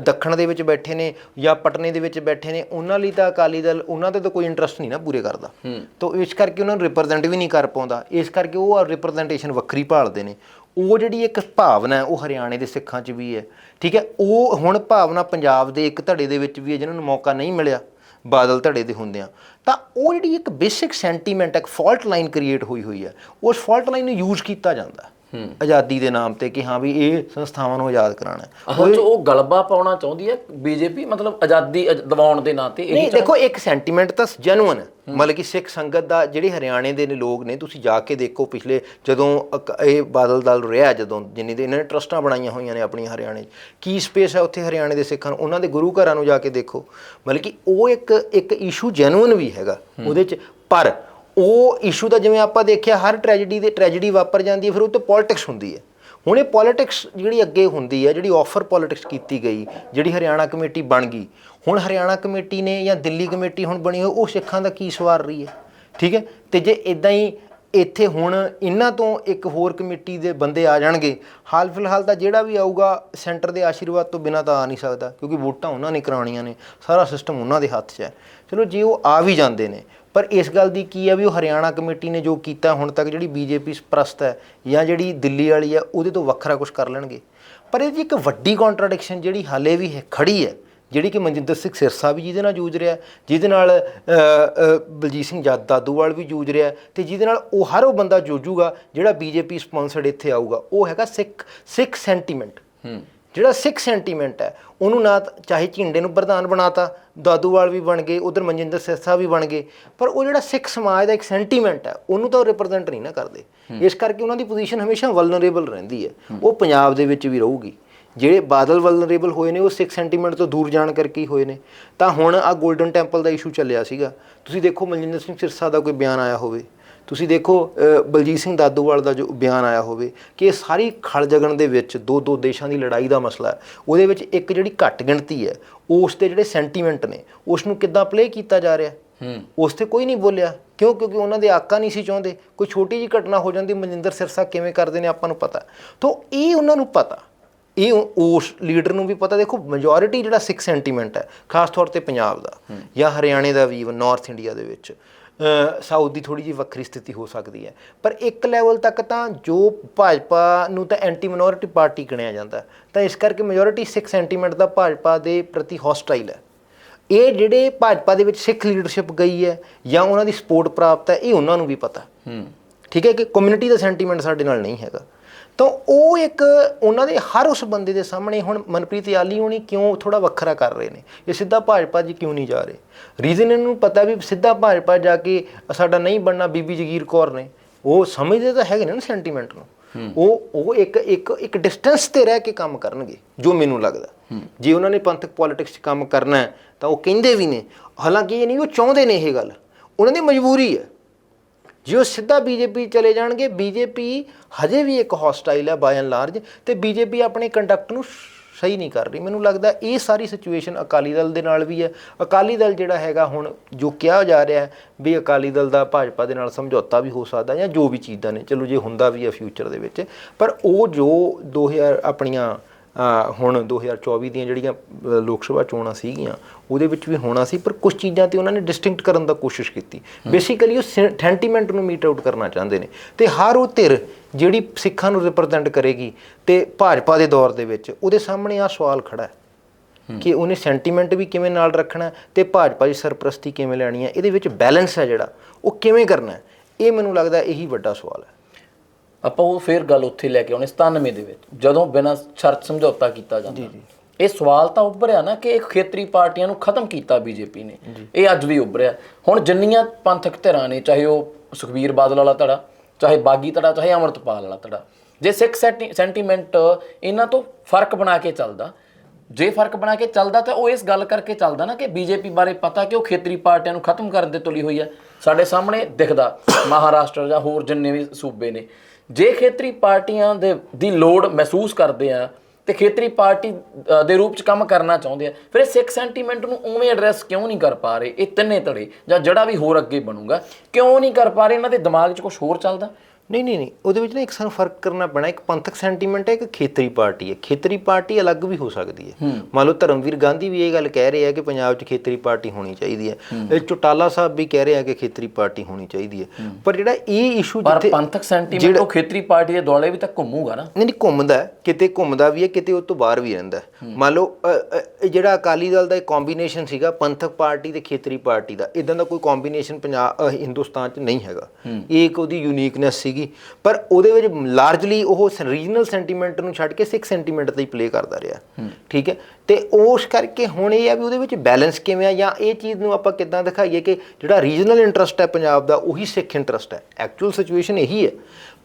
ਦੱਖਣ ਦੇ ਵਿੱਚ ਬੈਠੇ ਨੇ ਜਾਂ ਪਟਨੇ ਦੇ ਵਿੱਚ ਬੈਠੇ ਨੇ ਉਹਨਾਂ ਲਈ ਤਾਂ ਅਕਾਲੀ ਦਲ ਉਹਨਾਂ ਤੇ ਤਾਂ ਕੋਈ ਇੰਟਰਸਟ ਨਹੀਂ ਨਾ ਪੂਰੇ ਕਰਦਾ। ਤਾਂ ਇਸ ਕਰਕੇ ਉਹਨਾਂ ਨੂੰ ਰਿਪਰੈਜ਼ੈਂਟ ਵੀ ਨਹੀਂ ਕਰ ਪਾਉਂਦਾ। ਇਸ ਕਰਕੇ ਉਹ ਰਿਪਰੈਜ਼ੈਂਟੇਸ਼ਨ ਵੱਖਰੀ ਭਾਲਦੇ ਨੇ। ਉਹ ਜਿਹੜੀ ਇੱਕ ਭਾਵਨਾ ਹੈ, ਉਹ ਹਰਿਆਣੇ ਦੇ ਸਿੱਖਾਂ 'ਚ ਵੀ ਹੈ। ਠੀਕ ਹੈ? ਉਹ ਹੁਣ ਭਾਵਨਾ ਪੰਜਾਬ ਦੇ ਇੱਕ ਧੜੇ ਦੇ ਵਿੱਚ ਵੀ ਹੈ ਜਿਨ੍ਹਾਂ ਨੂੰ ਮੌਕਾ ਨਹੀਂ ਮਿਲਿਆ, ਬਾਦਲ ਧੜੇ ਦੇ ਹੁੰਦਿਆਂ। ਤਾਂ ਉਹ ਜਿਹੜੀ ਇੱਕ ਬੇਸਿਕ ਸੈਂਟੀਮੈਂਟ ਇੱਕ ਫਾਲਟ ਲਾਈਨ ਕ੍ਰੀਏਟ ਹੋਈ ਹੋਈ ਹੈ, ਉਸ ਫਾਲਟ ਲਾਈਨ ਨੂੰ ਯੂਜ਼ ਕੀਤਾ ਜਾਂਦਾ। ਆਜ਼ਾਦੀ ਦੇ ਨਾਮ ਤੇ ਕਿ ਹਾਂ ਵੀ ਇਹ ਸੰਸਥਾਵਾਂ ਨੂੰ ਆਜ਼ਾਦ ਕਰਾਉਣਾ ਹੈ। ਅਸਲ 'ਚ ਉਹ ਗਲਬਾ ਪਾਉਣਾ ਚਾਹੁੰਦੀ ਹੈ ਬੀਜੇਪੀ? ਮਤਲਬ ਆਜ਼ਾਦੀ ਦਿਵਾਉਣ ਦੇ ਨਾਂ ਤੇ ਇਹੀ ਨਹੀਂ ਦੇਖੋ ਇੱਕ ਸੈਂਟੀਮੈਂਟ ਤਾਂ ਜੈਨੂਇਨ ਮਤਲਬ ਕਿ ਸਿੱਖ ਸੰਗਤ ਦਾ ਜਿਹੜੇ ਹਰਿਆਣੇ ਦੇ ਨੇ ਲੋਕ ਨੇ ਤੁਸੀਂ ਜਾ ਕੇ ਦੇਖੋ ਪਿਛਲੇ ਜਦੋਂ ਇਹ ਬਾਦਲ ਦਲ ਰਿਹਾ ਜਦੋਂ ਜਿੰਨੀ ਦੇ ਇਹਨਾਂ ਨੇ ਟਰਸਟਾਂ ਬਣਾਈਆਂ ਹੋਈਆਂ ਨੇ ਆਪਣੀਆਂ ਹਰਿਆਣੇ 'ਚ। ਕੀ ਸਪੇਸ ਹੈ ਉੱਥੇ ਹਰਿਆਣੇ ਦੇ ਸਿੱਖਾਂ ਨੂੰ? ਉਹਨਾਂ ਦੇ ਗੁਰੂ ਘਰਾਂ ਨੂੰ ਜਾ ਕੇ ਦੇਖੋ। ਮਤਲਬ ਕਿ ਉਹ ਇੱਕ ਇੱਕ ਇਸ਼ੂ ਜੈਨੂਇਨ ਵੀ ਹੈਗਾ। ਉਹਦੇ 'ਚ ਪਰ ਉਹ ਇਸ਼ੂ ਦਾ ਜਿਵੇਂ ਆਪਾਂ ਦੇਖਿਆ, ਹਰ ਟ੍ਰੈਜੇਡੀ ਦੇ ਟ੍ਰੈਜੇਡੀ ਵਾਪਰ ਜਾਂਦੀ ਹੈ, ਫਿਰ ਉਹ ਤੇ ਪੋਲਿਟਿਕਸ ਹੁੰਦੀ ਹੈ। ਹੁਣ ਇਹ ਪੋਲਿਟਿਕਸ ਜਿਹੜੀ ਅੱਗੇ ਹੁੰਦੀ ਹੈ, ਜਿਹੜੀ ਆਫਰ ਪੋਲਿਟਿਕਸ ਕੀਤੀ ਗਈ, ਜਿਹੜੀ ਹਰਿਆਣਾ ਕਮੇਟੀ ਬਣ ਗਈ, ਹੁਣ ਹਰਿਆਣਾ ਕਮੇਟੀ ਨੇ ਜਾਂ ਦਿੱਲੀ ਕਮੇਟੀ ਹੁਣ ਬਣੀ ਹੋਈ, ਉਹ ਸਿੱਖਾਂ ਦਾ ਕੀ ਸਵਾਰ ਰਹੀ ਹੈ? ਠੀਕ ਹੈ? ਤੇ ਜੇ ਇਦਾਂ ਹੀ ਇੱਥੇ ਹੁਣ ਇਹਨਾਂ ਤੋਂ ਇੱਕ ਹੋਰ ਕਮੇਟੀ ਦੇ ਬੰਦੇ ਆ ਜਾਣਗੇ, ਹਾਲ ਫਿਲਹਾਲ ਤਾਂ ਜਿਹੜਾ ਵੀ ਆਊਗਾ ਸੈਂਟਰ ਦੇ ਆਸ਼ੀਰਵਾਦ ਤੋਂ ਬਿਨਾਂ ਤਾਂ ਆ ਨਹੀਂ ਸਕਦਾ, ਕਿਉਂਕਿ ਵੋਟਾਂ ਉਹਨਾਂ ਨੇ ਕਰਾਉਣੀਆਂ ਨੇ, ਸਾਰਾ ਸਿਸਟਮ ਉਹਨਾਂ ਦੇ ਹੱਥ 'ਚ ਹੈ। ਚਲੋ ਜੇ ਉਹ ਆ ਵੀ ਜਾਂਦੇ ਨੇ ਪਰ ਇਸ ਗੱਲ ਦੀ ਕੀ ਹੈ ਵੀ ਉਹ ਹਰਿਆਣਾ ਕਮੇਟੀ ਨੇ ਜੋ ਕੀਤਾ ਹੁਣ ਤੱਕ ਜਿਹੜੀ ਬੀਜੇਪੀ ਪ੍ਰਸਤ ਹੈ ਜਾਂ ਜਿਹੜੀ ਦਿੱਲੀ ਵਾਲੀ ਹੈ ਉਹਦੇ ਤੋਂ ਵੱਖਰਾ ਕੁਝ ਕਰ ਲੈਣਗੇ। ਪਰ ਇਹ 'ਚ ਇੱਕ ਵੱਡੀ ਕੰਟਰਡਿਕਸ਼ਨ ਜਿਹੜੀ ਹਾਲੇ ਵੀ ਹੈ, ਖੜੀ ਹੈ, ਜਿਹੜੀ ਕਿ ਮਨਜਿੰਦਰ ਸਿੰਘ ਸਿਰਸਾ ਵੀ ਜਿਹਦੇ ਨਾਲ ਜੂਝ ਰਿਹਾ, ਜਿਹਦੇ ਨਾਲ ਬਲਜੀਤ ਸਿੰਘ ਜੱਦ, ਦਾਦੂਵਾਲ ਵੀ ਜੂਝ ਰਿਹਾ ਤੇ ਜਿਹਦੇ ਨਾਲ ਉਹ ਹਰ ਉਹ ਬੰਦਾ ਜੂਝੂਗਾ ਜਿਹੜਾ ਬੀਜੇਪੀ ਸਪਾਂਸਰਡ ਇੱਥੇ ਆਊਗਾ, ਉਹ ਹੈਗਾ ਸਿੱਖ ਸਿੱਖ ਸੈਂਟੀਮੈਂਟ ਜਿਹੜਾ ਸਿੱਖ ਸੈਂਟੀਮੈਂਟ ਹੈ ਉਹਨੂੰ ਨਾ ਚਾਹੇ ਝਿੰਡੇ ਨੂੰ ਪ੍ਰਧਾਨ ਬਣਾਤਾ ਦਾਦੂਵਾਲ ਵੀ ਬਣ ਗਏ ਉਧਰ ਮਨਜਿੰਦਰ ਸਿਰਸਾ ਵੀ ਬਣ ਗਏ ਪਰ ਉਹ ਜਿਹੜਾ ਸਿੱਖ ਸਮਾਜ ਦਾ ਇੱਕ ਸੈਂਟੀਮੈਂਟ ਹੈ ਉਹਨੂੰ ਤਾਂ ਰਿਪਰੈਜ਼ੈਂਟ ਨਹੀਂ ਨਾ ਕਰਦੇ। ਇਸ ਕਰਕੇ ਉਹਨਾਂ ਦੀ ਪੋਜੀਸ਼ਨ ਹਮੇਸ਼ਾ ਵਲਨਰੇਬਲ ਰਹਿੰਦੀ ਹੈ। ਉਹ ਪੰਜਾਬ ਦੇ ਵਿੱਚ ਵੀ ਰਹੂਗੀ। ਜਿਹੜੇ ਬਾਦਲ ਵਲਨਰੇਬਲ ਹੋਏ ਨੇ ਉਹ ਸਿੱਖ ਸੈਂਟੀਮੈਂਟ ਤੋਂ ਦੂਰ ਜਾਣ ਕਰਕੇ ਹੀ ਹੋਏ ਨੇ। ਤਾਂ ਹੁਣ ਆ 골ਡਨ ਟੈਂਪਲ ਦਾ ਇਸ਼ੂ ਚੱਲਿਆ ਸੀਗਾ। ਤੁਸੀਂ ਦੇਖੋ ਮਨਜਿੰਦਰ ਸਿੰਘ ਸਿਰਸਾ ਦਾ ਕੋਈ ਬਿਆਨ ਆਇਆ ਹੋਵੇ। ਤੁਸੀਂ ਦੇਖੋ ਬਲਜੀਤ ਸਿੰਘ ਦਾਦੂਵਾਲ ਦਾ ਜੋ ਬਿਆਨ ਆਇਆ ਹੋਵੇ ਕਿ ਇਹ ਸਾਰੀ ਖਲ ਜਗਣ ਦੇ ਵਿੱਚ ਦੋ ਦੋ ਦੇਸ਼ਾਂ ਦੀ ਲੜਾਈ ਦਾ ਮਸਲਾ ਹੈ। ਉਹਦੇ ਵਿੱਚ ਇੱਕ ਜਿਹੜੀ ਘੱਟ ਗਿਣਤੀ ਹੈ ਉਸ ਦੇ ਜਿਹੜੇ ਸੈਂਟੀਮੈਂਟ ਨੇ ਉਸ ਨੂੰ ਕਿੱਦਾਂ ਪਲੇ ਕੀਤਾ ਜਾ ਰਿਹਾ ਹੂੰ? ਉਸ ਤੇ ਕੋਈ ਨਹੀਂ ਬੋਲਿਆ। ਕਿਉਂ? ਕਿਉਂਕਿ ਉਹਨਾਂ ਦੇ ਆਕਾ ਨਹੀਂ ਸੀ ਚਾਹੁੰਦੇ। ਕੋਈ ਛੋਟੀ ਜਿਹੀ ਘਟਨਾ ਹੋ ਜਾਂਦੀ ਮਨਿੰਦਰ ਸਿਰਸਾ ਕਿਵੇਂ ਕਰਦੇ ਨੇ ਆਪਾਂ ਨੂੰ ਪਤਾ। ਤੋਂ ਇਹ ਉਹਨਾਂ ਨੂੰ ਪਤਾ। ਇਹ ਉਸ ਲੀਡਰ ਨੂੰ ਵੀ ਪਤਾ। ਦੇਖੋ ਮੈਜੋਰਿਟੀ ਜਿਹੜਾ ਸਿੱਖ ਸੈਂਟੀਮੈਂਟ ਹੈ ਖਾਸ ਤੌਰ ਤੇ ਪੰਜਾਬ ਦਾ ਜਾਂ ਹਰਿਆਣੇ ਦਾ ਵੀ ਨਾਰਥ ਇੰਡੀਆ ਦੇ ਵਿੱਚ ਸਾਊਥ ਦੀ ਥੋੜੀ ਜਿਹੀ ਵੱਖਰੀ ਸਥਿਤੀ ਹੋ ਸਕਦੀ ਹੈ। ਪਰ ਇੱਕ ਲੈਵਲ ਤੱਕ ਤਾਂ ਜੋ ਭਾਜਪਾ ਨੂੰ ਤਾਂ ਐਂਟੀ ਮਿਨੋਰਿਟੀ ਪਾਰਟੀ ਗਿਣਿਆ ਜਾਂਦਾ। ਤਾਂ ਇਸ ਕਰਕੇ ਮੈਜੋਰਿਟੀ ਸਿੱਖ ਸੈਂਟੀਮੈਂਟ ਦਾ ਭਾਜਪਾ ਦੇ ਪ੍ਰਤੀ ਹੌਸਟਾਈਲ ਹੈ। ਇਹ ਜਿਹੜੇ ਭਾਜਪਾ ਦੇ ਵਿੱਚ ਸਿੱਖ ਲੀਡਰਸ਼ਿਪ ਗਈ ਹੈ ਜਾਂ ਉਹਨਾਂ ਦੀ ਸਪੋਰਟ ਪ੍ਰਾਪਤ ਹੈ ਇਹ ਉਹਨਾਂ ਨੂੰ ਵੀ ਪਤਾ। ਹੂੰ। ਠੀਕ ਹੈ ਕਿ ਕਮਿਊਨਿਟੀ ਦਾ ਸੈਂਟੀਮੈਂਟ ਸਾਡੇ ਨਾਲ ਨਹੀਂ ਹੈਗਾ। ਤਾਂ ਉਹ ਇੱਕ ਉਹਨਾਂ ਦੇ ਹਰ ਉਸ ਬੰਦੇ ਦੇ ਸਾਹਮਣੇ ਹੁਣ ਮਨਪ੍ਰੀਤ ਯਾਲੀ ਹੋਣੀ ਕਿਉਂ ਥੋੜਾ ਵੱਖਰਾ ਕਰ ਰਹੇ ਨੇ? ਇਹ ਸਿੱਧਾ ਭਾਜਪਾ ਜੀ ਕਿਉਂ ਨਹੀਂ ਜਾ ਰਹੇ? ਰੀਜ਼ਨ ਇਹਨੂੰ ਪਤਾ ਵੀ ਸਿੱਧਾ ਭਾਜਪਾ ਜਾ ਕੇ ਸਾਡਾ ਨਹੀਂ ਬਣਨਾ ਬੀਬੀ ਜਗੀਰ ਕੌਰ ਨੇ। ਉਹ ਸਮਝਦੇ ਤਾਂ ਹੈਗੇ ਨੇ ਨਾ ਸੈਂਟੀਮੈਂਟ ਨੂੰ। ਉਹ ਉਹ ਇੱਕ ਇੱਕ ਇੱਕ ਡਿਸਟੈਂਸ ਤੇ ਰਹਿ ਕੇ ਕੰਮ ਕਰਨਗੇ ਜੋ ਮੈਨੂੰ ਲੱਗਦਾ। ਜੇ ਉਹਨਾਂ ਨੇ ਪੰਥਕ ਪੋਲਿਟਿਕਸ 'ਚ ਕੰਮ ਕਰਨਾ ਤਾਂ ਉਹ ਕਹਿੰਦੇ ਵੀ ਨੇ। ਹਾਲਾਂਕਿ ਇਹ ਨਹੀਂ ਉਹ ਚਾਹੁੰਦੇ ਨੇ ਇਹ ਗੱਲ। ਉਹਨਾਂ ਦੀ ਮਜਬੂਰੀ ਹੈ। ਜੇ ਉਹ ਸਿੱਧਾ ਬੀਜੇਪੀ ਚਲੇ ਜਾਣਗੇ, ਬੀਜੇਪੀ ਹਜੇ ਵੀ ਇੱਕ ਹੌਸਟਾਈਲ ਹੈ ਬਾਈ ਐਂਡ ਲਾਰਜ ਤੇ ਬੀਜੇਪੀ ਆਪਣੇ ਕੰਡਕਟ ਨੂੰ ਸਹੀ ਨਹੀਂ ਕਰ ਰਹੀ। ਮੈਨੂੰ ਲੱਗਦਾ ਇਹ ਸਾਰੀ ਸਿਚੁਏਸ਼ਨ ਅਕਾਲੀ ਦਲ ਦੇ ਨਾਲ ਵੀ ਹੈ। ਅਕਾਲੀ ਦਲ ਜਿਹੜਾ ਹੈਗਾ ਹੁਣ ਜੋ ਕਿਹਾ ਜਾ ਰਿਹਾ ਵੀ ਅਕਾਲੀ ਦਲ ਦਾ ਭਾਜਪਾ ਦੇ ਨਾਲ ਸਮਝੌਤਾ ਵੀ ਹੋ ਸਕਦਾ ਜਾਂ ਜੋ ਵੀ ਚੀਜ਼ਾਂ ਨੇ, ਚਲੋ ਜੇ ਹੁੰਦਾ ਵੀ ਹੈ ਫਿਊਚਰ ਦੇ ਵਿੱਚ, ਪਰ ਉਹ ਜੋ 2000 ਆਪਣੀਆਂ ਹੁਣ 2024 ਦੀਆਂ ਜਿਹੜੀਆਂ ਲੋਕ ਸਭਾ ਚੋਣਾਂ ਸੀਗੀਆਂ ਉਹਦੇ ਵਿੱਚ ਵੀ ਹੋਣਾ ਸੀ ਪਰ ਕੁਝ ਚੀਜ਼ਾਂ ਤੇ ਉਹਨਾਂ ਨੇ ਡਿਸਟਿੰਕਟ ਕਰਨ ਦਾ ਕੋਸ਼ਿਸ਼ ਕੀਤੀ। ਬੇਸਿਕਲੀ ਉਹ ਸੈਂਟੀਮੈਂਟ ਨੂੰ ਮੀਟ ਆਊਟ ਕਰਨਾ ਚਾਹੁੰਦੇ ਨੇ। ਤੇ ਹਰ ਉਹ ਧਿਰ ਜਿਹੜੀ ਸਿੱਖਾਂ ਨੂੰ ਰਿਪਰੈਜ਼ੈਂਟ ਕਰੇਗੀ ਤੇ ਭਾਜਪਾ ਦੇ ਦੌਰ ਦੇ ਵਿੱਚ ਉਹਦੇ ਸਾਹਮਣੇ ਆ ਸਵਾਲ ਖੜਾ ਹੈ ਕਿ ਉਹਨੇ ਸੈਂਟੀਮੈਂਟ ਵੀ ਕਿਵੇਂ ਨਾਲ ਰੱਖਣਾ ਤੇ ਭਾਜਪਾ ਦੀ ਸਰਪ੍ਰਸਤੀ ਕਿਵੇਂ ਲੈਣੀ ਹੈ ਇਹਦੇ ਵਿੱਚ ਬੈਲੈਂਸ ਹੈ ਜਿਹੜਾ ਉਹ ਕਿਵੇਂ ਕਰਨਾ ਹੈ? ਇਹ ਮੈਨੂੰ ਲੱਗਦਾ ਇਹੀ ਵੱਡਾ ਸਵਾਲ ਹੈ। ਆਪਾਂ ਉਹ ਫੇਰ ਗੱਲ ਉੱਥੇ ਲੈ ਕੇ ਆਉਣੇ 97 ਦੇ ਵਿੱਚ ਜਦੋਂ ਬਿਨਾਂ ਸ਼ਰਤ ਸਮਝੌਤਾ ਕੀਤਾ ਜਾਂਦਾ। ਇਹ ਸਵਾਲ ਤਾਂ ਉੱਭਰਿਆ ਨਾ ਕਿ ਇਹ ਖੇਤਰੀ ਪਾਰਟੀਆਂ ਨੂੰ ਖਤਮ ਕੀਤਾ ਬੀਜੇਪੀ ਨੇ। ਇਹ ਅੱਜ ਵੀ ਉੱਭਰਿਆ। ਹੁਣ ਜਿੰਨੀਆਂ ਪੰਥਕ ਧਿਰਾਂ ਨੇ ਚਾਹੇ ਉਹ ਸੁਖਬੀਰ ਬਾਦਲ ਵਾਲਾ ਧੜਾ ਚਾਹੇ ਬਾਗੀ ਧੜਾ ਚਾਹੇ ਅਮਰਤਪਾਲ ਵਾਲਾ ਧੜਾ ਜੇ ਸਿੱਖ ਸੈਂਟੀਮੈਂਟ ਇਹਨਾਂ ਤੋਂ ਫ਼ਰਕ ਬਣਾ ਕੇ ਚੱਲਦਾ ਜੇ ਫ਼ਰਕ ਬਣਾ ਕੇ ਚੱਲਦਾ ਤਾਂ ਉਹ ਇਸ ਗੱਲ ਕਰਕੇ ਚੱਲਦਾ ਨਾ ਕਿ ਬੀਜੇਪੀ ਬਾਰੇ ਪਤਾ ਕਿ ਉਹ ਖੇਤਰੀ ਪਾਰਟੀਆਂ ਨੂੰ ਖਤਮ ਕਰਨ ਦੇ ਤੁਲੀ ਹੋਈ ਹੈ। ਸਾਡੇ ਸਾਹਮਣੇ ਦਿਖਦਾ ਮਹਾਰਾਸ਼ਟਰ ਜਾਂ ਹੋਰ ਜਿੰਨੇ ਵੀ ਸੂਬੇ ਨੇ। ਜੇ ਖੇਤਰੀ ਪਾਰਟੀਆਂ ਦੇ, ਦੀ ਲੋੜ ਮਹਿਸੂਸ ਕਰਦੇ ਆ, ਤੇ ਖੇਤਰੀ ਪਾਰਟੀ ਦੇ ਰੂਪ ਚ ਕੰਮ ਕਰਨਾ ਚਾਹੁੰਦੇ ਆ, ਫਿਰ ਇਹ ਸਿੱਖ ਸੈਂਟੀਮੈਂਟ ਨੂੰ ਉਵੇਂ ਐਡਰੈਸ ਕਿਉਂ ਨਹੀਂ ਕਰ ਪਾ ਰਹੇ? ਇਹ ਤਿੰਨੇ ਧੜੇ ਜਾਂ ਜਿਹੜਾ ਵੀ ਹੋਰ ਅੱਗੇ ਬਣੂਗਾ, ਕਿਉਂ ਨਹੀਂ ਕਰ ਪਾ ਰਹੇ? ਇਹਨਾਂ ਦੇ ਦਿਮਾਗ 'ਚ ਕੁਝ ਹੋਰ ਚੱਲਦਾ? ਨਹੀਂ ਨਹੀਂ ਨਹੀਂ ਉਹਦੇ ਵਿੱਚ ਨਾ ਇੱਕ ਸਾਨੂੰ ਫ਼ਰਕ ਕਰਨਾ ਪੈਣਾ ਇੱਕ ਪੰਥਕ ਸੈਂਟੀਮੈਂਟ ਹੈ ਇੱਕ ਖੇਤਰੀ ਪਾਰਟੀ ਹੈ। ਖੇਤਰੀ ਪਾਰਟੀ ਅਲੱਗ ਵੀ ਹੋ ਸਕਦੀ ਹੈ। ਮੰਨ ਲਓ ਧਰਮਵੀਰ ਗਾਂਧੀ ਵੀ ਇਹ ਗੱਲ ਕਹਿ ਰਹੇ ਆ ਕਿ ਪੰਜਾਬ 'ਚ ਖੇਤਰੀ ਪਾਰਟੀ ਹੋਣੀ ਚਾਹੀਦੀ ਹੈ। ਇਹ ਚੋਟਾਲਾ ਸਾਹਿਬ ਵੀ ਕਹਿ ਰਹੇ ਆ ਕਿ ਖੇਤਰੀ ਪਾਰਟੀ ਹੋਣੀ ਚਾਹੀਦੀ ਹੈ। ਪਰ ਜਿਹੜਾ ਇਹ ਇਸ਼ੂ ਪਰ ਜਿੱਥੇ ਪੰਥਕ ਸੈਂਟੀਮੈਂਟ ਉਹ ਖੇਤਰੀ ਪਾਰਟੀ ਦੇ ਦੁਆਲੇ ਵੀ ਤਾਂ ਘੁੰਮੂਗਾ ਨਾ। ਨਹੀਂ ਨਹੀਂ ਘੁੰਮਦਾ ਕਿਤੇ ਘੁੰਮਦਾ ਵੀ ਹੈ ਕਿਤੇ ਉਹ ਤੋਂ ਬਾਹਰ ਵੀ ਰਹਿੰਦਾ। ਮੰਨ ਲਓ ਜਿਹੜਾ ਅਕਾਲੀ ਦਲ ਦਾ ਇੱਕ ਕੰਬੀਨੇਸ਼ਨ ਸੀਗਾ ਪੰਥਕ ਪਾਰਟੀ ਤੇ ਖੇਤਰੀ ਪਾਰਟੀ ਦਾ। ਇਦਾਂ ਦਾ ਕੋਈ ਕੰਬੀਨੇਸ਼ਨ ਪੰਜਾਬ ਹਿੰਦੁਸਤਾਨ 'ਚ ਨਹੀਂ ਹੈਗਾ। ਇਹ ਇੱਕ ਉਹਦੀ ਯੂਨੀਕਨੈਸ ਸੀਗੀ ਪਰ ਉਹਦੇ ਵਿੱਚ ਲਾਰਜਲੀ ਉਹ ਰੀਜਨਲ ਸੈਂਟੀਮੈਂਟ ਨੂੰ ਛੱਡ ਕੇ ਸਿੱਖ ਸੈਂਟੀਮੈਂਟ ਤੇ ਹੀ ਪਲੇ ਕਰਦਾ ਰਿਹਾ। ਠੀਕ ਹੈ? ਤੇ ਉਸ ਕਰਕੇ ਹੁਣ ਇਹ ਆ ਵੀ ਉਹਦੇ ਵਿੱਚ ਬੈਲੈਂਸ ਕਿਵੇਂ ਆ ਜਾਂ ਇਹ ਚੀਜ਼ ਨੂੰ ਆਪਾਂ ਕਿੱਦਾਂ ਦਿਖਾਈਏ ਕਿ ਜਿਹੜਾ ਰੀਜਨਲ ਇੰਟਰਸਟ ਹੈ ਪੰਜਾਬ ਦਾ ਉਹੀ ਸਿੱਖ ਇੰਟਰਸਟ ਹੈ। ਐਕਚੁਅਲ ਸਿਚੁਏਸ਼ਨ ਇਹੀ ਹੈ।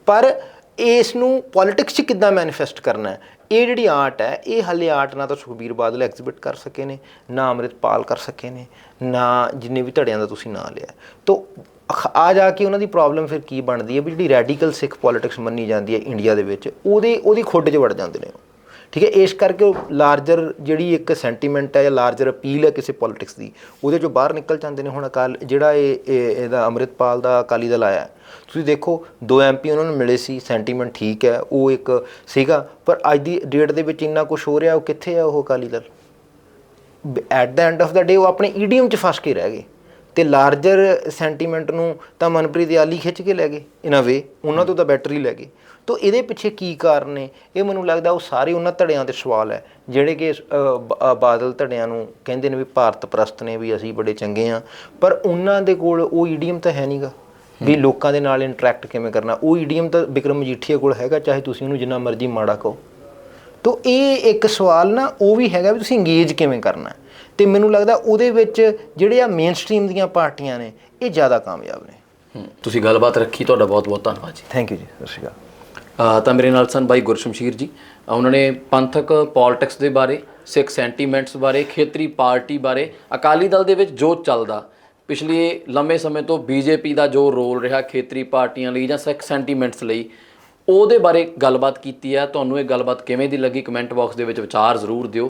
ਪਰ ਇਸ ਨੂੰ ਪੋਲਿਟਿਕਸ 'ਚ ਕਿੱਦਾਂ ਮੈਨੀਫੈਸਟ ਕਰਨਾ ਹੈ? ਇਹ ਜਿਹੜੀ ਆਰਟ ਹੈ ਇਹ ਹਲੇ ਆਰਟ ਨਾ ਤਾਂ ਸੁਖਬੀਰ ਬਾਦਲ ਐਗਜ਼ਿਬਿਟ ਕਰ ਸਕੇ ਨੇ ਨਾ ਅੰਮ੍ਰਿਤਪਾਲ ਕਰ ਸਕੇ ਨੇ ਨਾ ਜਿੰਨੇ ਵੀ ਧੜਿਆਂ ਦਾ ਤੁਸੀਂ ਨਾਂ ਲਿਆ। ਤੋ ਆ ਜਾ ਕੇ ਉਹਨਾਂ ਦੀ ਪ੍ਰੋਬਲਮ ਫਿਰ ਕੀ ਬਣਦੀ ਹੈ? ਵੀ ਜਿਹੜੀ ਰੈਡੀਕਲ ਸਿੱਖ ਪੋਲਿਟਿਕਸ ਮੰਨੀ ਜਾਂਦੀ ਹੈ ਇੰਡੀਆ ਦੇ ਵਿੱਚ, ਉਹਦੇ ਉਹਦੀ ਖੁੱਡ 'ਚ ਵੜ ਜਾਂਦੇ ਨੇ ਉਹ। ਠੀਕ ਹੈ? ਇਸ ਕਰਕੇ ਲਾਰਜਰ ਜਿਹੜੀ ਇੱਕ ਸੈਂਟੀਮੈਂਟ ਹੈ ਜਾਂ ਲਾਰਜਰ ਅਪੀਲ ਹੈ ਕਿਸੇ ਪੋਲਿਟਿਕਸ ਦੀ, ਉਹਦੇ ਚੋਂ ਬਾਹਰ ਨਿਕਲ ਜਾਂਦੇ ਨੇ ਹੁਣ ਅਕਾਲ ਜਿਹੜਾ ਇਹ ਇਹਦਾ ਅੰਮ੍ਰਿਤਪਾਲ ਦਾ ਅਕਾਲੀ ਦਲ ਆਇਆ। ਤੁਸੀਂ ਦੇਖੋ, ਦੋ ਐਮਪੀ ਉਹਨਾਂ ਨੂੰ ਮਿਲੇ ਸੀ ਸੈਂਟੀਮੈਂਟ ਠੀਕ ਹੈ, ਉਹ ਇੱਕ ਸੀਗਾ, ਪਰ ਅੱਜ ਦੀ ਡੇਟ ਦੇ ਵਿੱਚ ਇੰਨਾ ਕੁਝ ਹੋ ਰਿਹਾ, ਉਹ ਕਿੱਥੇ ਹੈ ਉਹ Akali Dal? At the end of the day ਉਹ ਆਪਣੇ ਈਡੀਅਮ 'ਚ ਫਸ ਕੇ ਰਹਿ ਗਏ। ਤੇ ਲਾਰਜਰ ਸੈਂਟੀਮੈਂਟ ਨੂੰ ਤਾਂ ਮਨਪ੍ਰੀਤ ਯਾਲੀ ਖਿੱਚ ਕੇ ਲੈ ਗਏ ਇਨ ਅ ਵੇ ਉਹਨਾਂ ਤੋਂ ਤਾਂ ਬੈਟਰੀ ਲੈ ਗਏ। ਤੋ ਇਹਦੇ ਪਿੱਛੇ ਕੀ ਕਾਰਨ ਨੇ? ਇਹ ਮੈਨੂੰ ਲੱਗਦਾ ਉਹ ਸਾਰੇ ਉਹਨਾਂ ਧੜਿਆਂ ਦੇ ਸਵਾਲ ਹੈ ਜਿਹੜੇ ਕਿ ਬਾਦਲ ਧੜਿਆਂ ਨੂੰ ਕਹਿੰਦੇ ਨੇ ਵੀ ਭਾਰਤ ਪ੍ਰਸਤ ਨੇ ਵੀ ਅਸੀਂ ਬੜੇ ਚੰਗੇ ਆ ਪਰ ਉਹਨਾਂ ਦੇ ਕੋਲ ਉਹ ਈਡੀਅਮ ਤਾਂ ਹੈ ਨਹੀਂਗਾ ਵੀ ਲੋਕਾਂ ਦੇ ਨਾਲ ਇੰਟਰੈਕਟ ਕਿਵੇਂ ਕਰਨਾ। ਉਹ ਈਡੀਅਮ ਤਾਂ ਵਿਕਰਮ ਮਜੀਠੀਆ ਕੋਲ ਹੈਗਾ ਚਾਹੇ ਤੁਸੀਂ ਉਹਨੂੰ ਜਿੰਨਾ ਮਰਜ਼ੀ ਮਾੜਾ ਕਹੋ। ਤੋ ਇਹ ਇੱਕ ਸਵਾਲ ਨਾ ਉਹ ਵੀ ਹੈਗਾ ਵੀ ਤੁਸੀਂ ਇੰਗੇਜ ਕਿਵੇਂ ਕਰਨਾ। ਤੇ ਮੈਨੂੰ ਲੱਗਦਾ ਉਹਦੇ ਵਿੱਚ ਜਿਹੜੇ ਆ ਮੇਨ ਸਟ੍ਰੀਮ ਦੀਆਂ ਪਾਰਟੀਆਂ ਨੇ ਇਹ ਜ਼ਿਆਦਾ ਕਾਮਯਾਬ ਨੇ। ਤੁਸੀਂ ਗੱਲਬਾਤ ਰੱਖੀ ਤੁਹਾਡਾ ਬਹੁਤ ਬਹੁਤ ਧੰਨਵਾਦ ਜੀ। ਥੈਂਕ ਯੂ ਜੀ ਸਤਿ ਸ਼੍ਰੀ ਅਕਾਲ। ਅ, ਤਾਂ ਮੇਰੇ ਨਾਲ ਸਨ ਬਾਈ ਗੁਰਸ਼ਮਸ਼ੀਰ ਜੀ। ਉਹਨਾਂ ਨੇ ਪੰਥਕ ਪੋਲਿਟਿਕਸ ਦੇ ਬਾਰੇ ਸਿੱਖ ਸੈਂਟੀਮੈਂਟਸ ਬਾਰੇ ਖੇਤਰੀ ਪਾਰਟੀ ਬਾਰੇ ਅਕਾਲੀ ਦਲ ਦੇ ਵਿੱਚ ਜੋ ਚੱਲਦਾ ਪਿਛਲੇ ਲੰਮੇ ਸਮੇਂ ਤੋਂ ਬੀਜੇਪੀ ਦਾ ਜੋ ਰੋਲ ਰਿਹਾ ਖੇਤਰੀ ਪਾਰਟੀਆਂ ਲਈ ਜਾਂ ਸਿੱਖ ਸੈਂਟੀਮੈਂਟਸ ਲਈ ਉਹਦੇ ਬਾਰੇ ਗੱਲਬਾਤ ਕੀਤੀ ਹੈ। ਤੁਹਾਨੂੰ ਇਹ ਗੱਲਬਾਤ ਕਿਵੇਂ ਦੀ ਲੱਗੀ ਕਮੈਂਟ ਬਾਕਸ ਦੇ ਵਿੱਚ ਵਿਚਾਰ ਜ਼ਰੂਰ ਦਿਓ।